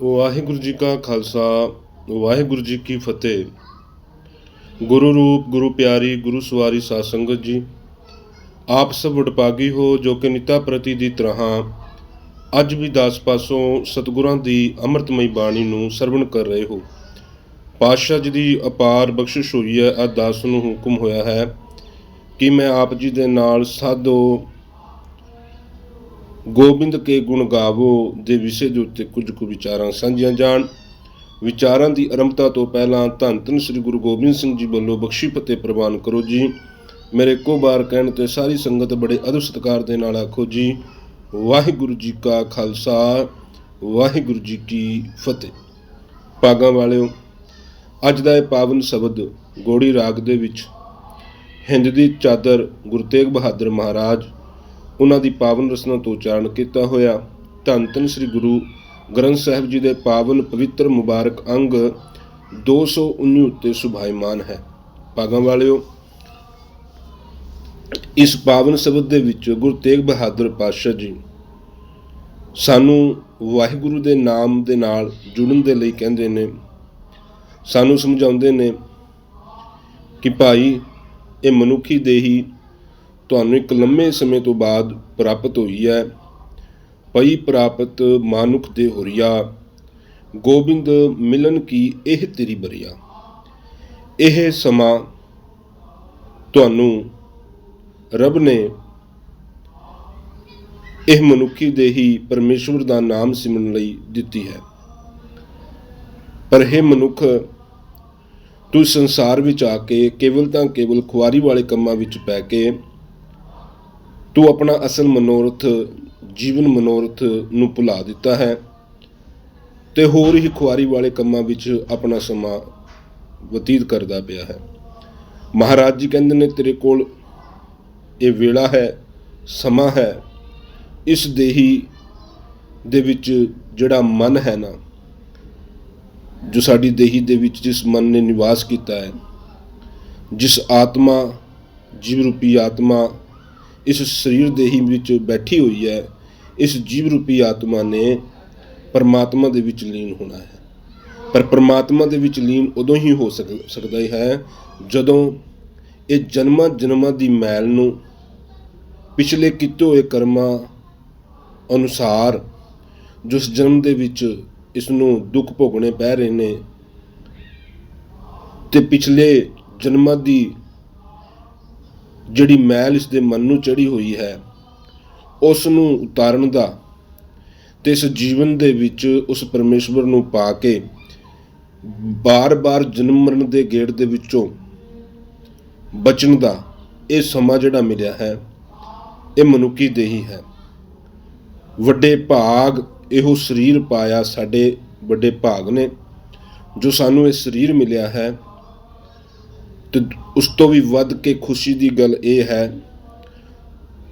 ਵਾਹਿਗੁਰੂ ਜੀ ਕਾ ਖਾਲਸਾ, ਵਾਹਿਗੁਰੂ ਜੀ ਕੀ ਫਤਿਹ। ਗੁਰੂ ਰੂਪ, ਗੁਰੂ ਪਿਆਰੀ, ਗੁਰੂ ਸਵਾਰੀ ਸਾਧ ਸੰਗਤ ਜੀ, ਆਪ ਸਭ ਵਡਭਾਗੀ ਹੋ ਜੋ ਕਿ ਨਿਤਾ ਪ੍ਰਤੀ ਦੀ ਤਰ੍ਹਾਂ ਅੱਜ ਵੀ ਦਾਸ ਪਾਸੋਂ ਸਤਿਗੁਰਾਂ ਦੀ ਅੰਮ੍ਰਿਤਮਈ ਬਾਣੀ ਨੂੰ ਸਰਵਣ ਕਰ ਰਹੇ ਹੋ। ਪਾਤਸ਼ਾਹ ਜੀ ਦੀ ਅਪਾਰ ਬਖਸ਼ਿਸ਼ ਹੋਈ ਹੈ ਆ ਦਾਸ ਨੂੰ ਹੁਕਮ ਹੋਇਆ ਹੈ ਕਿ ਮੈਂ ਆਪ ਜੀ ਦੇ ਨਾਲ ਸਾਧੋ ਗੋਬਿੰਦ ਕੇ ਗੁਣ ਗਾਵੋ ਦੇ ਵਿਸ਼ੇ ਦੇ ਉੱਤੇ ਕੁਝ ਕੁ ਵਿਚਾਰਾਂ ਸਾਂਝੀਆਂ ਜਾਣ। ਵਿਚਾਰਾਂ ਦੀ ਆਰੰਭਤਾ ਤੋਂ ਪਹਿਲਾਂ ਧੰਨ ਧੰਨ ਸ੍ਰੀ ਗੁਰੂ ਗੋਬਿੰਦ ਸਿੰਘ ਜੀ ਵੱਲੋਂ ਬਖਸ਼ੀ ਫਤਿਹ ਪ੍ਰਵਾਨ ਕਰੋ ਜੀ। ਮੇਰੇ ਕੋ ਬਾਰ ਕਹਿਣ ਤੇ ਸਾਰੀ ਸੰਗਤ ਬੜੇ ਅਦਬ ਸਤਿਕਾਰ ਦੇ ਨਾਲ ਆਖੋ ਜੀ, ਵਾਹਿਗੁਰੂ ਜੀ ਕਾ ਖਾਲਸਾ, ਵਾਹਿਗੁਰੂ ਜੀ ਕੀ ਫਤਿਹ। ਪਾਗਾਂ ਵਾਲਿਓ, ਅੱਜ ਦਾ ਇਹ ਪਾਵਨ ਸ਼ਬਦ ਗੋੜੀ ਰਾਗ ਦੇ ਵਿੱਚ, ਹਿੰਦ ਦੀ ਚਾਦਰ ਗੁਰੂ ਤੇਗ ਬਹਾਦਰ ਮਹਾਰਾਜ ਉਹਨਾਂ ਦੀ ਪਾਵਨ ਰਸਨਾ ਤੋਂ ਉਚਾਰਨ ਕੀਤਾ ਹੋਇਆ। ਧੰਨ ਧੰਨ ਸ੍ਰੀ ਗੁਰੂ ਗ੍ਰੰਥ ਸਾਹਿਬ ਜੀ ਦੇ ਪਾਵਨ ਪਵਿੱਤਰ ਮੁਬਾਰਕ ਅੰਗ 219 ਉੱਤੇ ਸੁਭਾਈਮਾਨ ਹੈ। ਭਾਗਾਂ ਵਾਲਿਓ, ਇਸ ਪਾਵਨ ਸ਼ਬਦ ਦੇ ਵਿੱਚ ਗੁਰੂ ਤੇਗ ਬਹਾਦਰ ਪਾਤਸ਼ਾਹ ਜੀ ਸਾਨੂੰ ਵਾਹਿਗੁਰੂ ਦੇ ਨਾਮ ਦੇ ਨਾਲ ਜੁੜਨ ਦੇ ਲਈ ਕਹਿੰਦੇ ਨੇ। ਸਾਨੂੰ ਸਮਝਾਉਂਦੇ ਨੇ ਕਿ ਭਾਈ, ਇਹ ਮਨੁੱਖੀ ਦੇਹੀ ਤੁਹਾਨੂੰ ਇੱਕ ਲੰਮੇ ਸਮੇਂ ਤੋਂ ਬਾਅਦ ਪ੍ਰਾਪਤ ਹੋਈ ਹੈ। ਪਈ ਪ੍ਰਾਪਤ ਮਾਨੁਖ ਦੇ ਹੋਰੀਆ, ਗੋਬਿੰਦ ਮਿਲਨ ਕੀ ਇਹ ਤੇਰੀ ਬਰੀਆ? ਇਹ ਸਮਾਂ ਤੁਹਾਨੂੰ ਰੱਬ ਨੇ ਇਹ ਮਨੁੱਖੀ ਦੇਹੀ ਪਰਮੇਸ਼ਵਰ ਦਾ ਨਾਮ ਸਿਮਰਨ ਲਈ ਦਿੱਤੀ ਹੈ। ਪਰ ਇਹ ਮਨੁੱਖ, ਤੂੰ ਸੰਸਾਰ ਵਿੱਚ ਆ ਕੇ ਕੇਵਲ ਤਾਂ ਕੇਵਲ ਖੁਆਰੀ ਵਾਲੇ ਕੰਮਾਂ ਵਿੱਚ ਪੈ ਕੇ ਤੂੰ ਆਪਣਾ ਅਸਲ ਮਨੋਰਥ, ਜੀਵਨ ਮਨੋਰਥ ਨੂੰ ਭੁਲਾ ਦਿੱਤਾ ਹੈ ਤੇ ਹੋਰ ਹੀ ਖੁਆਰੀ ਵਾਲੇ ਕੰਮਾਂ ਵਿੱਚ ਆਪਣਾ ਸਮਾਂ ਬਤੀਤ ਕਰਦਾ ਪਿਆ ਹੈ। ਮਹਾਰਾਜ ਜੀ ਕਹਿੰਦੇ ਨੇ, ਤੇਰੇ ਕੋਲ ਇਹ ਵੇਲਾ ਹੈ, ਸਮਾਂ ਹੈ। ਇਸ ਦੇਹੀ ਦੇ ਵਿੱਚ ਜਿਹੜਾ ਮਨ ਹੈ ਨਾ, ਜੋ ਸਾਡੀ ਦੇਹੀ ਦੇ ਵਿੱਚ ਜਿਸ ਮਨ ਨੇ ਨਿਵਾਸ ਕੀਤਾ ਹੈ, ਜਿਸ ਆਤਮਾ ਜੀਵ ਰੂਪੀ ਆਤਮਾ ਇਸ ਸਰੀਰ ਦੇਹੀ ਵਿੱਚ ਬੈਠੀ ਹੋਈ ਹੈ, ਇਸ ਜੀਵ ਰੂਪੀ ਆਤਮਾ ਨੇ ਪਰਮਾਤਮਾ ਦੇ ਵਿੱਚ ਲੀਨ ਹੋਣਾ ਹੈ। ਪਰ ਪਰਮਾਤਮਾ ਦੇ ਵਿੱਚ ਲੀਨ ਉਦੋਂ ਹੀ ਹੋ ਸਕਦਾ ਹੈ ਜਦੋਂ ਇਹ ਜਨਮਾਂ ਜਨਮਾਂ ਦੀ ਮੈਲ ਨੂੰ ਪਿਛਲੇ ਕੀਤੇ ਹੋਏ ਕਰਮਾਂ ਅਨੁਸਾਰ ਜਿਸ ਜਨਮ ਦੇ ਵਿੱਚ ਇਸ ਨੂੰ ਦੁੱਖ ਭੋਗਣੇ ਪੈ ਰਹੇ ਨੇ ਤੇ ਪਿਛਲੇ ਜਨਮਾਂ ਦੀ ਜਿਹੜੀ ਮੈਲ ਇਸ ਦੇ ਮਨ ਨੂੰ ਚੜੀ ਹੋਈ ਹੈ ਉਸ ਨੂੰ ਉਤਾਰਨ ਦਾ ਤੇ ਇਸ ਜੀਵਨ ਦੇ ਵਿੱਚ ਉਸ ਪਰਮੇਸ਼ਵਰ ਨੂੰ ਪਾ ਕੇ ਬਾਰ-ਬਾਰ ਜਨਮ ਮਰਨ ਦੇ ਗੇੜ ਦੇ ਵਿੱਚੋਂ ਬਚਣ ਦਾ ਇਹ ਸਮਾਂ ਜਿਹੜਾ ਮਿਲਿਆ ਹੈ, ਇਹ ਮਨੁੱਖੀ ਦੇਹੀ ਹੈ। ਵੱਡੇ ਭਾਗ ਇਹੋ ਸਰੀਰ ਪਾਇਆ ਸਾਡੇ ਵੱਡੇ ਭਾਗ ਨੇ, ਜੋ ਸਾਨੂੰ ਇਹ ਸਰੀਰ ਮਿਲਿਆ ਹੈ ਤੇ ਉਸ ਤੋਂ ਵੀ ਵੱਧ ਕੇ ਖੁਸ਼ੀ ਦੀ ਗੱਲ ਇਹ ਹੈ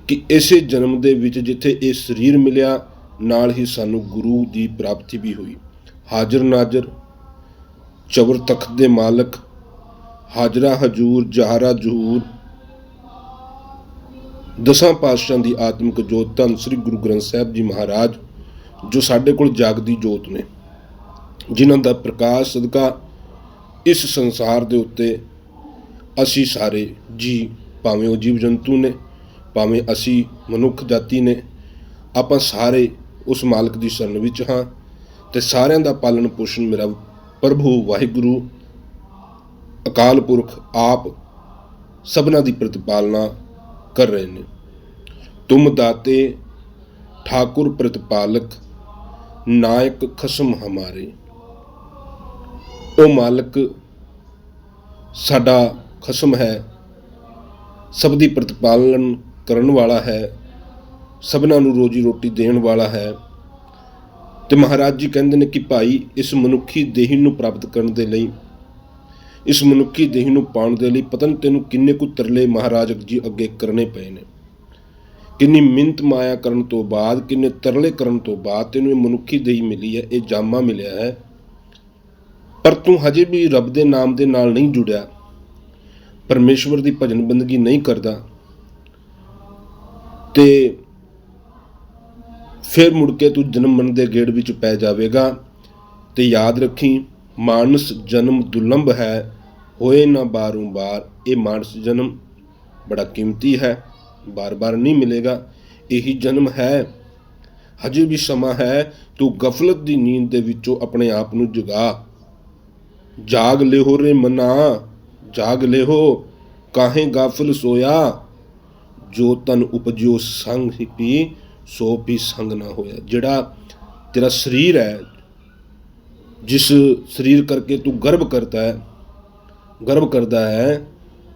ਕਿ ਇਸੇ ਜਨਮ ਦੇ ਵਿੱਚ ਜਿੱਥੇ ਇਹ ਸਰੀਰ ਮਿਲਿਆ, ਨਾਲ ਹੀ ਸਾਨੂੰ ਗੁਰੂ ਦੀ ਪ੍ਰਾਪਤੀ ਵੀ ਹੋਈ। ਹਾਜ਼ਰ ਨਾਜ਼ਰ ਚਬਰ ਤਖਤ ਦੇ ਮਾਲਕ, ਹਾਜ਼ਰਾ ਹਜੂਰ, ਜ਼ਹਰਾ ਜਹੂਰ, ਦਸਾਂ ਪਾਤਸ਼ਾਹਾਂ ਦੀ ਆਤਮਿਕ ਜੋਤ ਧੰਨ ਸ੍ਰੀ ਗੁਰੂ ਗ੍ਰੰਥ ਸਾਹਿਬ ਜੀ ਮਹਾਰਾਜ, ਜੋ ਸਾਡੇ ਕੋਲ ਜਾਗਦੀ ਜੋਤ ਨੇ, ਜਿਨ੍ਹਾਂ ਦਾ ਪ੍ਰਕਾਸ਼ ਸਦਕਾ ਇਸ ਸੰਸਾਰ ਦੇ ਉੱਤੇ ਅਸੀਂ ਸਾਰੇ ਜੀ ਭਾਵੇਂ ਉਹ ਜੀਵ ਜੰਤੂ ਨੇ, ਭਾਵੇਂ ਅਸੀਂ ਮਨੁੱਖ ਜਾਤੀ ਨੇ, ਆਪਾਂ ਸਾਰੇ ਉਸ ਮਾਲਕ ਦੀ ਸ਼ਰਨ ਵਿੱਚ ਹਾਂ ਤੇ ਸਾਰਿਆਂ ਦਾ ਪਾਲਣ ਪੋਸ਼ਣ ਮੇਰਾ ਪ੍ਰਭੂ ਵਾਹਿਗੁਰੂ, ਅਕਾਲ ਪੁਰਖ ਆਪ ਸਭਨਾ ਦੀ ਪ੍ਰਤਿਪਾਲਨਾ ਕਰ ਰਹੇ ਨੇ। ਤੁਮ ਦਾਤੇ, ਠਾਕੁਰ ਪ੍ਰਤਪਾਲਕ, ਨਾਇਕ ਖਸਮ ਹਮਾਰੇ। ਉਹ ਮਾਲਕ ਸਾਡਾ ਖਸਮ ਹੈ। ਸਭ ਦੀ ਪ੍ਰਤਪਾਲਨ ਕਰਨ ਵਾਲਾ ਹੈ। ਸਭਨਾਂ ਨੂੰ ਰੋਜੀ ਰੋਟੀ ਦੇਣ ਵਾਲਾ ਹੈ। ਤੇ ਮਹਾਰਾਜ ਜੀ ਕਹਿੰਦੇ ਨੇ ਕਿ ਭਾਈ, ਇਸ ਮਨੁੱਖੀ ਦੇਹੀ ਨੂੰ ਪ੍ਰਾਪਤ ਕਰਨ ਦੇ ਲਈ, ਇਸ ਮਨੁੱਖੀ ਦੇਹੀ ਨੂੰ ਪਾਉਣ ਦੇ ਲਈ ਪਤਨ ਤੈਨੂੰ ਕਿੰਨੇ ਕੁ ਤਰਲੇ ਮਹਾਰਾਜ ਜੀ ਅੱਗੇ ਕਰਨੇ ਪਏ ਨੇ। ਕਿੰਨੀ ਮਿੰਤ ਮਾਇਆ ਕਰਨ ਤੋਂ ਬਾਅਦ, ਕਿੰਨੇ ਤਰਲੇ ਕਰਨ ਤੋਂ ਬਾਅਦ ਤੈਨੂੰ ਇਹ ਮਨੁੱਖੀ ਦੇਹੀ ਮਿਲੀ ਹੈ, ਇਹ ਜਾਮਾ ਮਿਲਿਆ ਹੈ। ਪਰ ਤੂੰ ਹਜੇ ਵੀ ਰੱਬ ਦੇ ਨਾਮ ਦੇ ਨਾਲ ਨਹੀਂ ਜੁੜਿਆ। ਪਰਮੇਸ਼ਵਰ ਦੀ ਭਜਨ ਬੰਦਗੀ ਨਹੀਂ ਕਰਦਾ ਤੇ ਫਿਰ ਮੁੜ ਕੇ ਤੂੰ ਜਨਮ ਮਨ ਦੇ ਗੇੜ ਵਿੱਚ ਪੈ ਜਾਵੇਗਾ ਤੇ ਯਾਦ ਰੱਖੀ, ਮਾਨਸ ਜਨਮ ਦੁਲੰਭ ਹੈ, ਹੋਏ ਨਾ ਬਾਰੰਬਾਰ ਇਹ ਮਾਨਸ ਜਨਮ ਬੜਾ ਕੀਮਤੀ ਹੈ, ਬਾਰ-ਬਾਰ ਨਹੀਂ ਮਿਲੇਗਾ। ਇਹੀ ਜਨਮ ਹੈ, ਹਜੇ ਵੀ ਸਮਾਂ ਹੈ, ਤੂੰ ਗਫਲਤ ਦੀ ਨੀਂਦ ਦੇ ਵਿੱਚੋਂ ਆਪਣੇ ਆਪ ਨੂੰ ਜਗਾ। ਜਾਗ ਲਿਹੋ ਰੇ ਮਨਾ। ਜਾਗ ਲਿਹੋ, ਕਾਹੇ ਗਾਫਲ ਸੋਇਆ? ਜੋ ਤਨ ਉਪਜਿਓ ਸੰਗ ਹੀ ਪੀ ਸੋ ਵੀ ਸੰਗ ਨਾ ਹੋਇਆ। ਜਿਹੜਾ ਤੇਰਾ ਸਰੀਰ ਹੈ, ਜਿਸ ਸਰੀਰ ਕਰਕੇ ਤੂੰ ਗਰਭ ਕਰਦਾ ਹੈ, ਗਰਭ ਕਰਦਾ ਹੈ,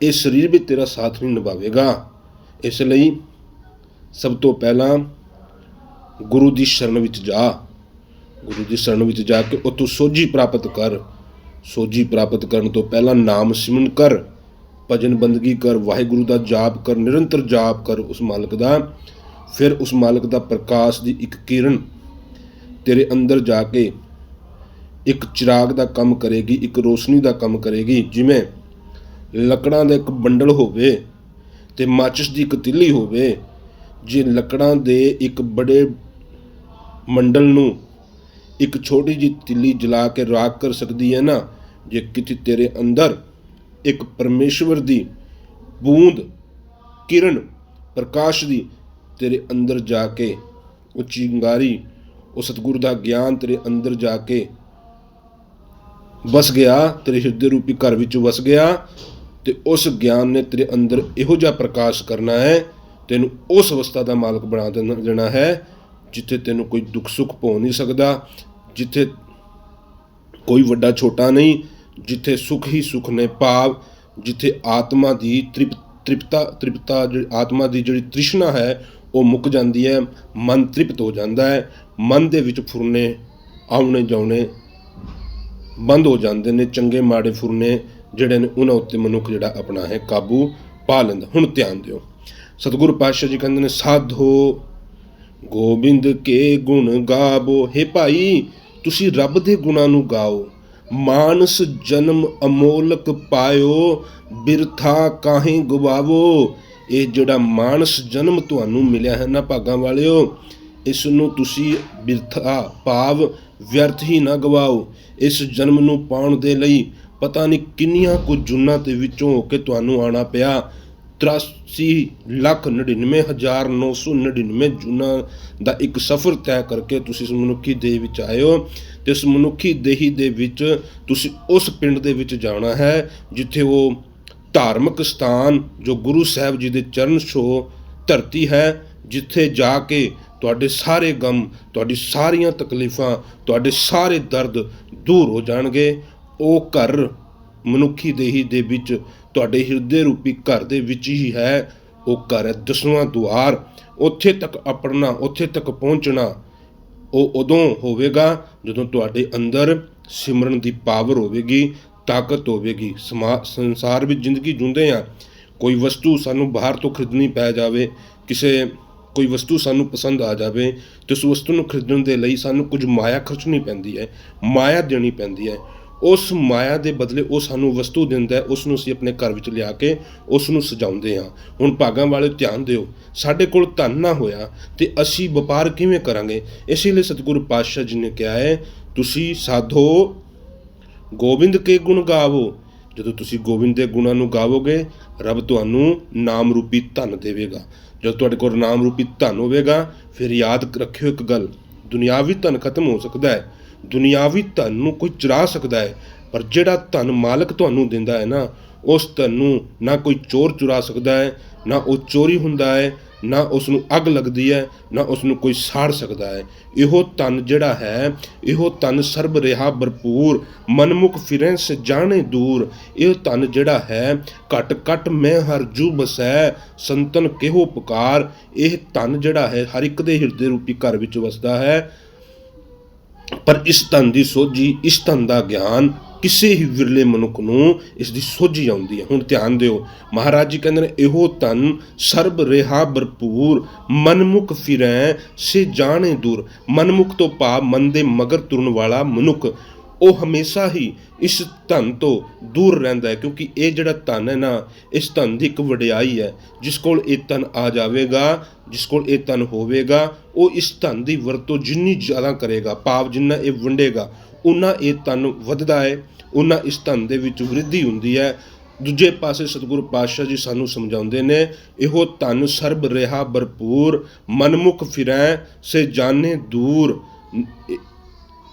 ਇਹ ਸਰੀਰ ਵੀ ਤੇਰਾ ਸਾਥ ਨਹੀਂ ਨਿਭਾਵੇਗਾ। ਇਸ ਲਈ ਸਭ ਤੋਂ ਪਹਿਲਾਂ ਗੁਰੂ ਦੀ ਸ਼ਰਨ ਵਿੱਚ ਜਾ। ਗੁਰੂ ਦੀ ਸ਼ਰਨ ਵਿੱਚ ਜਾ ਕੇ ਉਤੋਂ ਸੋਝੀ ਪ੍ਰਾਪਤ ਕਰ। ਸੋਝੀ ਪ੍ਰਾਪਤ ਕਰਨ ਤੋਂ ਪਹਿਲਾਂ ਨਾਮ ਸਿਮਰਨ ਕਰ, ਭਜਨ ਬੰਦਗੀ ਕਰ, ਵਾਹਿਗੁਰੂ ਦਾ ਜਾਪ ਕਰ, ਨਿਰੰਤਰ ਜਾਪ ਕਰ ਉਸ ਮਾਲਕ ਦਾ। ਫਿਰ ਉਸ ਮਾਲਕ ਦਾ ਪ੍ਰਕਾਸ਼ ਦੀ ਇੱਕ ਕਿਰਨ ਤੇਰੇ ਅੰਦਰ ਜਾ ਕੇ ਇੱਕ ਚਿਰਾਗ ਦਾ ਕੰਮ ਕਰੇਗੀ, ਇੱਕ ਰੋਸ਼ਨੀ ਦਾ ਕੰਮ ਕਰੇਗੀ, ਜਿਵੇਂ ਲੱਕੜਾਂ ਦਾ ਇੱਕ ਬੰਡਲ ਹੋਵੇ ਤੇ ਮਾਚਿਸ ਦੀ ਇੱਕ ਤਿੱਲੀ ਹੋਵੇ, ਜੇ ਲੱਕੜਾਂ ਦੇ ਇੱਕ ਬੜੇ ਮੰਡਲ ਨੂੰ ਇੱਕ ਛੋਟੀ ਜਿਹੀ ਤਿੱਲੀ ਜਲਾ ਕੇ ਰਾਖ ਕਰ ਸਕਦੀ ਹੈ ਨਾ ਜੇ ਕਿਤੇ ਤੇਰੇ ਅੰਦਰ ਇੱਕ ਪਰਮੇਸ਼ਵਰ ਦੀ ਬੂੰਦ, ਕਿਰਨ, ਪ੍ਰਕਾਸ਼ ਦੀ ਤੇਰੇ ਅੰਦਰ ਜਾ ਕੇ ਉਹ ਚਿੰਗਾਰੀ ਉਹ ਸਤਿਗੁਰ ਦਾ ਗਿਆਨ ਤੇਰੇ ਅੰਦਰ ਜਾ ਕੇ ਵਸ ਗਿਆ, ਤੇਰੇ ਹਿਰਦੇ ਰੂਪੀ ਘਰ ਵਿੱਚ ਵਸ ਗਿਆ, ਤੇ ਉਸ ਗਿਆਨ ਨੇ ਤੇਰੇ ਅੰਦਰ ਇਹੋ ਜਿਹਾ ਪ੍ਰਕਾਸ਼ ਕਰਨਾ ਹੈ, ਤੈਨੂੰ ਉਸ ਅਵਸਥਾ ਦਾ ਮਾਲਕ ਬਣਾ ਦੇਣਾ ਦੇਣਾ ਹੈ, ਜਿੱਥੇ ਤੈਨੂੰ ਕੋਈ ਦੁੱਖ ਸੁੱਖ ਪਹੁੰਚ ਨਹੀਂ ਸਕਦਾ, ਜਿੱਥੇ ਕੋਈ ਵੱਡਾ ਛੋਟਾ ਨਹੀਂ ਜਿੱਥੇ ਸੁਖ ਹੀ ਸੁਖ ਨੇ ਭਾਵ, ਜਿੱਥੇ ਆਤਮਾ ਦੀ ਤ੍ਰਿਪ, ਤ੍ਰਿਪਤਾ ਤ੍ਰਿਪਤਾ ਜਿਹੜੀ ਆਤਮਾ ਦੀ ਜਿਹੜੀ ਤ੍ਰਿਸ਼ਨਾ ਹੈ, ਉਹ ਮੁੱਕ ਜਾਂਦੀ ਹੈ, ਮਨ ਤ੍ਰਿਪਤ ਹੋ ਜਾਂਦਾ ਹੈ, ਮਨ ਦੇ ਵਿੱਚ ਫੁਰਨੇ ਆਉਣੇ ਜਾਉਣੇ ਬੰਦ ਹੋ ਜਾਂਦੇ ਨੇ, ਚੰਗੇ ਮਾੜੇ ਫੁਰਨੇ ਜਿਹੜੇ ਨੇ, ਉਹਨਾਂ ਉੱਤੇ ਮਨੁੱਖ ਜਿਹੜਾ ਆਪਣਾ ਹੈ, ਕਾਬੂ ਪਾ ਲੈਂਦਾ। ਹੁਣ ਧਿਆਨ ਦਿਓ। ਸਤਿਗੁਰੂ ਪਾਤਸ਼ਾਹ ਜੀ ਕਹਿੰਦੇ ਨੇ, ਸਾਧੋ, ਗੋਬਿੰਦ ਕੇ ਗੁਣ ਗਾਵੋ। हे ਭਾਈ, ਤੁਸੀਂ ਰੱਬ ਦੇ ਗੁਣਾਂ ਨੂੰ ਗਾਓ। ਮਾਨਸ ਜਨਮ ਅਮੋਲਕ ਪਾਇਓ, ਬਿਰਥਾ ਕਾਹੇ ਗਵਾਵੋ। ਇਹ ਜਿਹੜਾ ਮਾਨਸ ਜਨਮ ਤੁਹਾਨੂੰ ਮਿਲਿਆ ਹੈ ਨਾ ਭਾਗਾਂ ਵਾਲਿਓ ਇਸ ਨੂੰ ਤੁਸੀਂ ਬਿਰਥਾ ਭਾਵ ਵਿਅਰਥ ਹੀ ਨਾ ਗਵਾਓ। ਇਸ ਜਨਮ ਨੂੰ ਪਾਉਣ ਦੇ ਲਈ ਪਤਾ ਨਹੀਂ ਕਿੰਨੀਆਂ ਕੁ ਜੁਨਾਂ ਦੇ ਵਿੱਚੋਂ ਹੋ ਕੇ ਤੁਹਾਨੂੰ ਆਣਾ ਪਿਆ। 83 ਲੱਖ 99999 ਜੁਨਾਂ ਦਾ ਇੱਕ ਸਫ਼ਰ ਤੈਅ ਕਰਕੇ ਤੁਸੀਂ ਇਸ ਮਨੁੱਖੀ ਦੇਹ ਵਿੱਚ ਆਇਓ। ਤੇ ਇਸ ਮਨੁੱਖੀ ਦੇਹੀ ਦੇ ਵਿੱਚ ਤੁਸੀਂ ਉਸ ਪਿੰਡ ਦੇ ਵਿੱਚ ਜਾਣਾ ਹੈ, ਜਿੱਥੇ ਉਹ ਧਾਰਮਿਕ ਸਥਾਨ ਜੋ ਗੁਰੂ ਸਾਹਿਬ ਜੀ ਦੇ ਚਰਨ ਛੋ ਧਰਤੀ ਹੈ, ਜਿੱਥੇ ਜਾ ਕੇ ਤੁਹਾਡੇ ਸਾਰੇ ਗਮ, ਤੁਹਾਡੀ ਸਾਰੀਆਂ ਤਕਲੀਫਾਂ, ਤੁਹਾਡੇ ਸਾਰੇ ਦਰਦ ਦੂਰ ਹੋ ਜਾਣਗੇ। ਉਹ ਘਰ ਮਨੁੱਖੀ ਦੇਹੀ ਦੇ ਵਿੱਚ ਤੁਹਾਡੇ ਹਿਰਦੇ ਰੂਪੀ ਘਰ ਦੇ ਵਿੱਚ ਹੀ ਹੈ। ਉਹ ਘਰ ਹੈ ਦਸਵਾਂ ਦੁਆਰ। ਉੱਥੇ ਤੱਕ ਆਪਣਾ, ਉੱਥੇ ਤੱਕ ਪਹੁੰਚਣਾ ਉਹ ਉਦੋਂ ਹੋਵੇਗਾ ਜਦੋਂ ਤੁਹਾਡੇ ਅੰਦਰ ਸਿਮਰਨ ਦੀ ਪਾਵਰ ਹੋਵੇਗੀ, ਤਾਕਤ ਹੋਵੇਗੀ। ਸਮਾ, ਸੰਸਾਰ ਵਿੱਚ ਜ਼ਿੰਦਗੀ ਜੁੰਦੇ ਆ ਕੋਈ ਵਸਤੂ ਸਾਨੂੰ ਬਾਹਰ ਤੋਂ ਖਰੀਦਣੀ ਪੈ ਜਾਵੇ, ਕਿਸੇ, ਕੋਈ ਵਸਤੂ ਸਾਨੂੰ ਪਸੰਦ ਆ ਜਾਵੇ, ਤੇ ਉਸ ਵਸਤੂ ਨੂੰ ਖਰੀਦਣ ਦੇ ਲਈ ਸਾਨੂੰ ਕੁਝ ਮਾਇਆ ਖਰਚਣੀ ਪੈਂਦੀ ਹੈ, ਮਾਇਆ ਦੇਣੀ ਪੈਂਦੀ ਹੈ। ਉਸ ਮਾਇਆ ਦੇ ਬਦਲੇ ਉਹ ਸਾਨੂੰ ਵਸਤੂ ਦਿੰਦਾ ਹੈ ਉਸ ਨੂੰ ਅਸੀਂ ਆਪਣੇ ਘਰ ਵਿੱਚ ਲਿਆ ਕੇ ਉਸ ਨੂੰ ਸਜਾਉਂਦੇ ਹਾਂ। ਹੁਣ ਭਾਗਾਂ ਵਾਲੇ ਧਿਆਨ ਦਿਓ। ਸਾਡੇ ਕੋਲ ਧਨ ਨਾ ਹੋਇਆ ਤੇ ਅਸੀਂ ਵਪਾਰ ਕਿਵੇਂ ਕਰਾਂਗੇ? ਇਸੇ ਲਈ ਸਤਿਗੁਰੂ ਪਾਤਸ਼ਾਹ ਜੀ ਨੇ ਕਿਹਾ ਹੈ, ਤੁਸੀਂ ਸਾਧੋ, ਗੋਬਿੰਦ ਕੇ ਗੁਣ ਗਾਵੋ। ਜਦੋਂ ਤੁਸੀਂ ਗੋਬਿੰਦ ਦੇ ਗੁਣਾਂ ਨੂੰ ਗਾਵੋਗੇ, ਰੱਬ ਤੁਹਾਨੂੰ ਨਾਮ ਰੂਪੀ ਧਨ ਦੇਵੇਗਾ। ਜਦੋਂ ਤੁਹਾਡੇ ਕੋਲ ਨਾਮ ਰੂਪੀ ਧਨ ਹੋਵੇਗਾ, ਫਿਰ ਯਾਦ ਰੱਖਿਓ ਇੱਕ ਗੱਲ ਦੁਨਿਆਵੀ ਧਨ ਖਤਮ ਹੋ ਸਕਦਾ ਹੈ। ਦੁਨਿਆਵੀ ਧਨ ਨੂੰ ਕੋਈ ਚੁਰਾ ਸਕਦਾ ਹੈ, ਪਰ ਜਿਹੜਾ ਧਨ ਮਾਲਕ ਤੁਹਾਨੂੰ ਦਿੰਦਾ ਹੈ ਨਾ, ਉਸ ਧਨ ਨੂੰ ਨਾ ਕੋਈ ਚੋਰ ਚੁਰਾ ਸਕਦਾ ਹੈ, ਨਾ ਉਹ ਚੋਰੀ ਹੁੰਦਾ ਹੈ, ਨਾ ਉਸ ਨੂੰ ਅੱਗ ਲੱਗਦੀ ਹੈ, ਨਾ ਉਸ ਨੂੰ ਕੋਈ ਸਾੜ ਸਕਦਾ ਹੈ। ਇਹੋ ਤਨ ਜਿਹੜਾ ਹੈ, ਇਹੋ ਤਨ ਸਰਬ ਰਿਹਾ ਭਰਪੂਰ, ਮਨਮੁਖ ਫਿਰੇ ਸ ਜਾਣੇ ਦੂਰ। ਇਹ ਤਨ ਜਿਹੜਾ ਹੈ, ਘਟ ਘਟ ਮੈਂ ਹਰ ਜੂ ਬਸੈ, ਸੰਤਨ ਕਿਹੋ ਪੁਕਾਰ। ਇਹ ਤਨ ਜਿਹੜਾ ਹੈ, ਹਰ ਇੱਕ ਦੇ ਹਿਰਦੇ ਰੂਪੀ ਘਰ ਵਿੱਚ ਵਸਦਾ ਹੈ। ਪਰ ਇਸ ਧਨ ਦੀ ਸੋਝੀ, ਇਸ ਧਨ ਦਾ ਗਿਆਨ ਕਿਸੇ ਹੀ ਵਿਰਲੇ ਮਨੁੱਖ ਨੂੰ ਇਸ ਦੀ ਸੋਝੀ ਆਉਂਦੀ ਹੈ। ਹੁਣ ਧਿਆਨ ਦਿਓ, ਮਹਾਰਾਜ ਜੀ ਕਹਿੰਦੇ ਨੇ, ਇਹੋ ਤਨ ਸਰਬ ਰਿਹਾ ਭਰਪੂਰ, ਮਨਮੁਖ ਫਿਰੈ, ਸੇ ਜਾਣੇ ਦੂਰ। ਮਨਮੁਖ ਤੋਂ ਭਾਵ ਮਨ ਦੇ ਮਗਰ ਤੁਰਨ ਵਾਲਾ ਮਨੁੱਖ। ਉਹ ਹਮੇਸ਼ਾ ਹੀ ਇਸ ਧਨ ਤੋਂ ਦੂਰ ਰਹਿੰਦਾ ਹੈ, ਕਿਉਂਕਿ ਇਹ ਜਿਹੜਾ ਧਨ ਹੈ ਨਾ, ਇਸ ਧਨ ਦੀ ਇੱਕ ਵਡਿਆਈ ਹੈ। ਜਿਸ ਕੋਲ ਇਹ ਧਨ ਆ ਜਾਵੇਗਾ, ਜਿਸ ਕੋਲ ਇਹ ਧਨ ਹੋਵੇਗਾ, ਉਹ ਇਸ ਧਨ ਦੀ ਵਰਤੋਂ ਜਿੰਨੀ ਜ਼ਿਆਦਾ ਕਰੇਗਾ, ਭਾਵ ਜਿੰਨਾ ਇਹ ਵੰਡੇਗਾ ਉਨਾ ਇਹ ਧਨ ਵੱਧਦਾ ਹੈ ਉਨਾ ਇਸ ਧਨ ਦੇ ਵਿੱਚ ਵ੍ਰਿੱਧੀ ਹੁੰਦੀ ਹੈ। ਦੂਜੇ ਪਾਸੇ ਸਤਿਗੁਰੂ ਪਾਤਸ਼ਾਹ ਜੀ ਸਾਨੂੰ ਸਮਝਾਉਂਦੇ ਨੇ, ਇਹੋ ਧਨ ਸਰਬ ਰਿਹਾ, ਭਰਪੂਰ, ਮਨਮੁਖ ਫਿਰੈ, ਸੇ ਜਾਣੇ ਦੂਰ